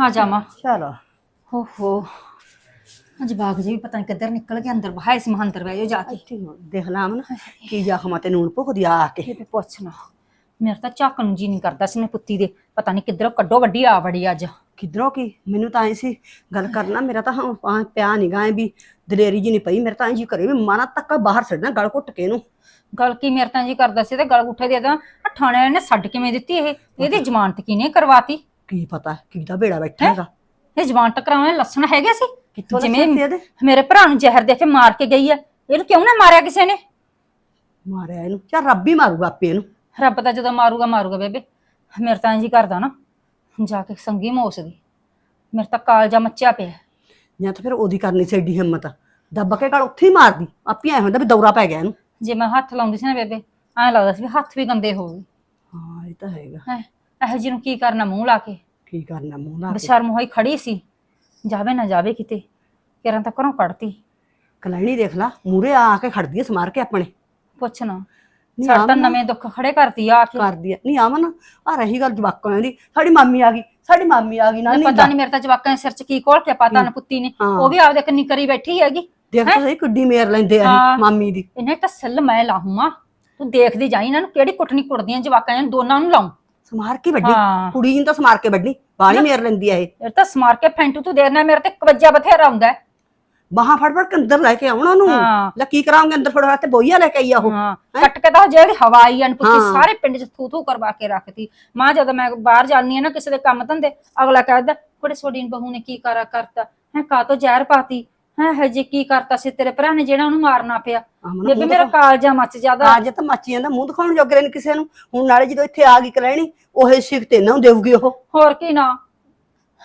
ਆ ਜਾਵਾਂ। ਚਲੋ। ਹੋ ਹੋ ਅੱਜ ਬਾਗ ਜੀ ਵੀ ਪਤਾ ਨਹੀਂ ਕਿੱਧਰ ਨਿਕਲ ਕੇ ਅੰਦਰ ਬਹਾਇ ਸੀ ਅੰਦਰ ਬਹਿ ਜਾਓ ਜਾ ਕੇ। ਇੱਥੇ ਦੇਖ ਲਾ ਅਮਨ ਕੀ ਜ਼ਖਮਾਂ ਤੇ ਨੂਣ ਭੁੱਖਦੀ ਆ ਕੇ। ਇਹ ਤੇ ਪੁੱਛਣਾ ਮੇਰਾ ਤਾਂ ਝੱਕ ਨੂੰ ਜੀ ਨਹੀਂ ਕਰਦਾ ਸੀ ਮੈਂ ਪੁੱਤੀ ਦੇ। ਪਤਾ ਨਹੀਂ ਕਿੱਧਰੋਂ ਕੱਢੋ ਵੱਡੀ ਆ ਬੜੀ ਅੱਜ। ਕਿਧਰੋਂ ਕੀ? ਮੈਨੂੰ ਤਾਂ ਐ ਸੀ ਗੱਲ ਕਰਨਾ ਮੇਰਾ ਤਾਂ ਹਾਂ ਪਾ- ਪਿਆ ਨਹੀਂ ਗਾਏ ਵੀ ਦਲੇਰੀ ਜੀ ਨਹੀਂ ਪਈ ਮੇਰੇ ਤਾਂ ਐਂ ਜੀ ਕਰੇ ਵੀ ਮਾਰਾ ਤੱਕਾ ਬਾਹਰ ਛੱਡਣਾ ਗਲ ਘੁੱਟ ਕੇ ਇਹਨੂੰ। ਗੱਲ ਕੀ ਮੇਰੇ ਤਾਂ ਜੀ ਕਰਦਾ ਸੀ ਤੇ ਗਲ ਉੱਠੇ ਦੇ ਤਾਂ ਠਾਣੇ ਨੇ ਛੱਡ ਕਿਵੇਂ ਦਿੱਤੀ ਇਹ? ਇਹਦੀ ਜ਼ਮਾਨਤ ਕਿਨੇ ਕਰਵਾਤੀ? ਕੀ ਪਤਾ ਕਿਹਦਾ ਬੇੜਾ ਬੈਠਾ ਹੈਗਾ। ਇਹ ਜ਼ਮਾਨਤ ਕਰਾਉਣੇ ਲੱਸਣ ਹੈਗੇ ਸੀ? ਕਿੱਥੋਂ ਸੀ ਇਹਦੇ? ਮੇਰੇ ਭਰਾ ਨੂੰ ਜ਼ਹਿਰ ਦੇ ਕੇ ਮਾਰ ਕੇ ਗਈ ਆ। ਇਹਨੂੰ ਕਿਉਂ ਨਾ ਮਾਰਿਆ ਕਿਸੇ ਨੇ? ਮਾਰਿਆ ਇਹਨੂੰ। ਚੱਲ ਰੱਬ ਹੀ ਮਾਰੂਗਾ ਆਪੇ ਇਹਨੂੰ। ਰੱਬ ਤਾਂ ਜਦੋਂ ਮਾਰੂਗਾ ਮਾਰੂਗਾ ਬੇਬੇ। ਮੇਰੇ ਤਾਂ ਜੀ ਕਰਦਾ ਨਾ। ਜਾ ਕੇ ਸੰਗੀ ਮੋਸਦੀ ਮੇਰੇ ਤਾਂ ਕਾਲਜਾ ਮੱਚਿਆ ਪਿਆ। ਜਾਂ ਤਾਂ ਫਿਰ ਉਹਦੀ ਕਰਨੀ ਸੀ ਏਡੀ ਹਿੰਮਤ। ਦੱਬ ਕੇ ਗਲ ਉੱਥੇ ਹੀ ਮਾਰਦੀ। ਆਪੇ ਐ ਹੁੰਦਾ ਵੀ ਦੌਰਾ ਪੈ ਗਿਆ ਇਹਨੂੰ। ਜੇ ਮੈਂ ਹੱਥ ਲਾਉਂਦੀ ਸੀ ਨਾ ਬੇਬੇ ਐਂ ਲੱਗਦਾ ਸੀ ਵੀ ਹੱਥ ਵੀ ਗੰਦੇ ਹੋ ਗਏ। ਹਾਂ ਇਹ ਤਾਂ ਹੈਗਾ। ਹੈ? ਇਹੋ ਜਿਹੀ ਨੂੰ ਕੀ ਕਰਨਾ ਮੂੰਹ ਲਾ ਕੇ? ਕੀ ਕਰਨਾ ਮੂੰਹ ਲਾ ਕੇ? ਬਸ਼ਰਮ ਹੋਈ ਖੜੀ ਸੀ। ਜਾਵੇ ਨਾ ਜਾਵੇ ਕਿਤੇ ਕਿਰਨ ਤਾਂ ਘਰੋਂ ਕੱਢਤੀ। ਕਲੈਣੀ ਦੇਖ ਲਾ ਮੂਰੇ ਆ ਕੇ ਖੜਦੀ ਐ ਸਮਾਰ ਕੇ ਆਪਣੇ। ਪੁੱਛ ਨਾ। ਨਹੀਂ ਸਾਡਾ ਤਾਂ ਆਮਨ ਨਵੇਂ ਦੁੱਖ ਖੜੇ ਕਰਤੀ ਆ ਕੇ। ਕਰਦੀ ਐ ਨਹੀਂ ਆਮਨ ਆ ਰਹੀ ਗੱਲ ਜਵਾਕਾਂ ਦੀ। ਸਾਡੀ ਮਾਮੀ ਆ ਗਈ ਸਾਡੀ ਮਾਮੀ ਆ ਗਈ ਨਾਨੀ ਪਤਾ ਨਹੀਂ ਮੇਰੇ ਤਾਂ ਜਵਾਕਾਂ ਦੇ ਸਿਰ 'ਚ ਕੀ ਕੋਲ ਕੇ ਪਤਾ ਨਾ ਪੁੱਤੀ ਨੇ। ਹਾਂ। ਉਹ ਵੀ ਆਪਦੇ ਕੰਨੀ ਕਰੀ ਬੈਠੀ ਹੈਗੀ। ਦੇਖ ਤਾਂ ਸਹੀ ਕਿੱਡੀ ਮੇਰ ਲੈਂਦੇ ਆ ਹਾਂ। ਇਹ ਮਾਮੀ ਦੀ। ਇਹਨੇ ਤਾਂ ਸਿੱਲ ਮੈਂ ਲਾਹੂੰਗਾ ਤੂੰ ਦੇਖਦੀ ਜਾਈ ਇਹਨਾਂ ਨੂੰ ਕਿਹੜੀ ਕੁੱਟਣੀ ਕੁੱਟਦੀਆਂ ਜਵਾਕਾਂ ਨੂੰ ਦੋਨਾਂ ਨੂੰ ਲਾਉਂ ਸਮਾਰ ਕੇ ਹਾਂ। ਕੁੜੀ ਨੂੰ ਤਾਂ ਸਮਾਰ ਕੇ ਵੱਡੀ ਬਾਹਲੀ ਮੇਰ ਲੈਂਦੀ ਆ ਇਹ। ਇਹ ਤਾਂ ਸਮਾਰ ਕੇ ਫੈਂਟੂ ਤੂੰ ਦੇਖਣਾ ਮੇਰੇ ਤੇ ਕਵਜਾ ਬਥੇਰਾ ਹੁੰਦਾ ਹੈ। ਬਾਹਾਂ ਫੜ ਫੜ ਕੇ ਅੰਦਰ ਲੈ ਕੇ ਆਉਣਾ ਹਾਂ। ਲੈ ਕੀ ਕਰਾਂਗੇ ਅੰਦਰ ਫੜ ਤੇ ਬੋਈਆ ਲੈ ਕੇ ਆਈ ਆ ਉਹ। ਹਾਂ। ਕੱਟ ਕੇ ਤਾਂ ਜਿਹੜੀ ਹਵਾਈ ਅਨਪੁੱਤੀ ਹਾਂ। ਸਾਰੇ ਪਿੰਡ 'ਚ ਥੂ ਥੂ ਕਰਵਾ ਕੇ ਰੱਖਤੀ। ਮਾਂ ਜਦੋਂ ਮੈਂ ਬਾਹਰ ਜਾਂਦੀ ਆ ਨਾ ਕਿਸੇ ਦੇ ਕੰਮ ਧੰਦੇ ਅਗਲਾ ਕਹਿੰਦਾ ਕੁੜੇ ਸੋਡੀ ਨੂੰ ਬਹੂ ਨੇ ਕੀ ਕਰਾ ਕਰਤਾ? ਹੈ ਕਾ ਤੋਂ ਜ਼ਹਿਰ ਪਾਤੀ? ਹੈ ਹਜੇ ਕੀ ਕਰਤਾ ਸੀ ਤੇਰੇ ਭਰਾ ਨੇ ਜਿਹੜਾ ਉਹਨੂੰ ਮਾਰਨਾ ਪਿਆ? ਆਮਨ ਬੇਬੇ ਮੇਰਾ ਕਾਲਜਾ ਮੱਚ ਜਾਦਾ। ਅੱਜ ਤਾਂ ਮੱਚੀ ਜਾਂਦਾ ਮੂੰਹ ਦਿਖਾਉਣ ਜੋਗਰੇ ਨੇ ਕਿਸੇ ਨੂੰ। ਹੁਣ ਨਾਲੇ ਜਦੋਂ ਇੱਥੇ ਆ ਗਈ ਕਲੈਣੀ ਉਹੇ ਸਿੱਖ ਤੇ ਨਾ ਦੇਊਗੀ ਉਹ। ਹੋਰ ਕੀ ਨਾ।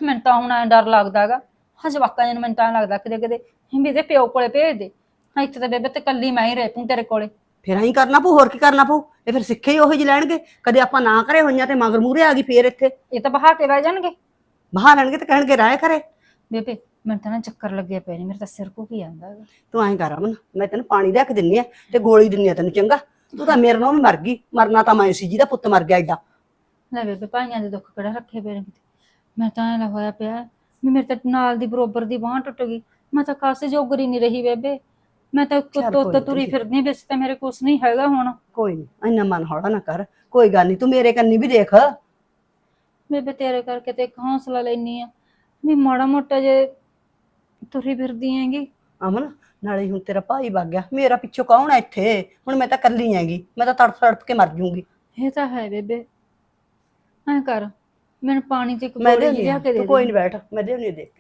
ਮੈਨੂੰ ਤਾਂ ਹੁਣ ਐਂ ਡਰ ਲੱਗਦਾਗਾ ਹਾਂ ਜਵਾਕਾਂ ਨੂੰ ਮੈਨੂੰ ਤਾਂ ਐਂ ਲੱਗਦਾ ਕਿਤੇ ਕਿਤੇ ਵੀ ਇਹਦੇ ਪਿਓ ਕੋਲੇ ਭੇਜ ਦੇ। ਹਾਂ ਇੱਥੇ ਤਾਂ ਬੇਬੇ ਤੇ ਕੱਲੀ ਮੈਂ ਹੀ ਰਹਿ ਪੂੰ ਤੇਰੇ ਕੋਲੇ। ਫਿਰ ਐਂ ਕਰਨਾ ਪਊ ਹੋਰ ਕੀ ਕਰਨਾ ਪਊ? ਇਹ ਫਿਰ ਸਿੱਖੇ ਹੀ ਉਹੋ ਜਿਹੇ ਲੈਣਗੇ। ਕਦੇ ਆਪਾਂ ਨਾ ਕਰੇ ਹੋਈਆਂ ਤੇ ਮਗਰ ਮੂਰੇ ਆ ਗਈ ਫੇਰ ਇੱਥੇ। ਇਹ ਤਾਂ ਬਹਾ ਕੇ ਬਹਿ ਜਾਣਗੇ। ਬਾਹਰ ਲੈਣਗੇ ਤੇ ਕਹਿਣਗੇ ਰਾਏ ਕਰੇ। ਬੇਬੇ ਮੈਨੂੰ ਤਾਂ ਨਾ ਚੱਕਰ ਲੱਗੇ ਪਏ ਨੇ ਮੇਰੇ ਤਾਂ ਸਿਰ ਘੁਕੀ ਜਾਂਦਾ ਹੈਗਾ। ਤੂੰ ਐਂ ਕਰ ਅਮਨ ਮੈਂ ਤੈਨੂੰ ਪਾਣੀ ਕੇ ਦਿੰਨੀ ਆ ਤੇ ਗੋਲੀ ਦਿੰਨੀ ਆ ਤੈਨੂੰ ਚੰਗਾ? ਤੂੰ ਤਾਂ ਮੇਰੇ ਨਾਲ ਵੀ ਮਰ ਗਈ ਮਰਨਾ ਤਾਂ ਮੈਂ ਸੀ ਜਿਹਦਾ ਪੁੱਤ ਮਰ ਗਿਆ ਐਡਾ ਲੈ ਬੇਬੇ ਭਾਈਆਂ ਦੇ ਦੁੱਖ ਕਿਹੜਾ ਰੱਖੇ ਪਏ ਨੇ ਕਿਤੇ? ਮੈਂ ਤਾਂ ਐਂ ਹੋਇਆ ਪਿਆ ਵੀ ਮੇਰੇ ਤਾਂ ਨਾਲ ਦੀ ਬਰੋਬਰ ਦੀ ਬਾਂਹ ਟੁੱਟ ਗਈ। ਮੈਂ ਤਾਂ ਕਾਸੇ ਜੋਗਰੀ ਨਹੀਂ ਰਹੀ ਬੇਬੇ। ਮੈਂ ਤਾਂ ਚੱਲ ਕੁੱਤੋਂ ਕੋਈ ਤੇ ਨੀ ਤੁਰੀ ਤੁਸੀਂ। ਫਿਰਦੀ ਵਿੱਚ ਤਾਂ ਮੇਰੇ ਕੁਛ ਨਹੀਂ ਹੈਗਾ ਹੁਣ। ਕੋਈ ਨਹੀਂ ਇੰਨਾ ਮਨ ਹੌਲਾ ਨਾ ਕਰ ਕੋਈ ਗੱਲ ਨਹੀਂ ਤੂੰ ਮੇਰੇ ਕੰਨੀ ਵੀ ਦੇਖ। ਬੇਬੇ ਤੇਰੇ ਕਰਕੇ ਤੇ ਇੱਕ ਹੌਸਲਾ ਲੈਣੀ ਆ ਵੀ ਮਾੜਾ ਮੋਟਾ ਜੇ ਤੁਰੀ ਫਿਰਦੀ ਹੈਗੀ। ਅਮਨ ਨਾਲੇ ਹੁਣ ਤੇਰਾ ਭਾਈ ਵਗ ਗਿਆ। ਮੇਰਾ ਪਿੱਛੋਂ ਕੌਣ ਹੈ ਇੱਥੇ? ਹੁਣ ਮੈਂ ਤਾਂ ਕੱਲੀ ਹੈਗੀ। ਮੈਂ ਤਾਂ ਤੜਫ ਤੜਫ ਕੇ ਮਰ ਜੂੰਗੀ। ਇਹ ਤਾਂ ਹੈ ਬੇਬੇ। ਐਂ ਕਰ ਮੈਨੂੰ ਪਾਣੀ ਤੇ ਇੱਕ ਮੈਂ ਗੋਲੀ ਦੇ ਲਿਆ ਕੇ ਦੇ ਤੂੰ ਕੋਈ ਦੇ ਨਹੀਂ ਬੈਠ ਮੈਂ ਦੇ ਨਹੀਂ ਦੇਖ।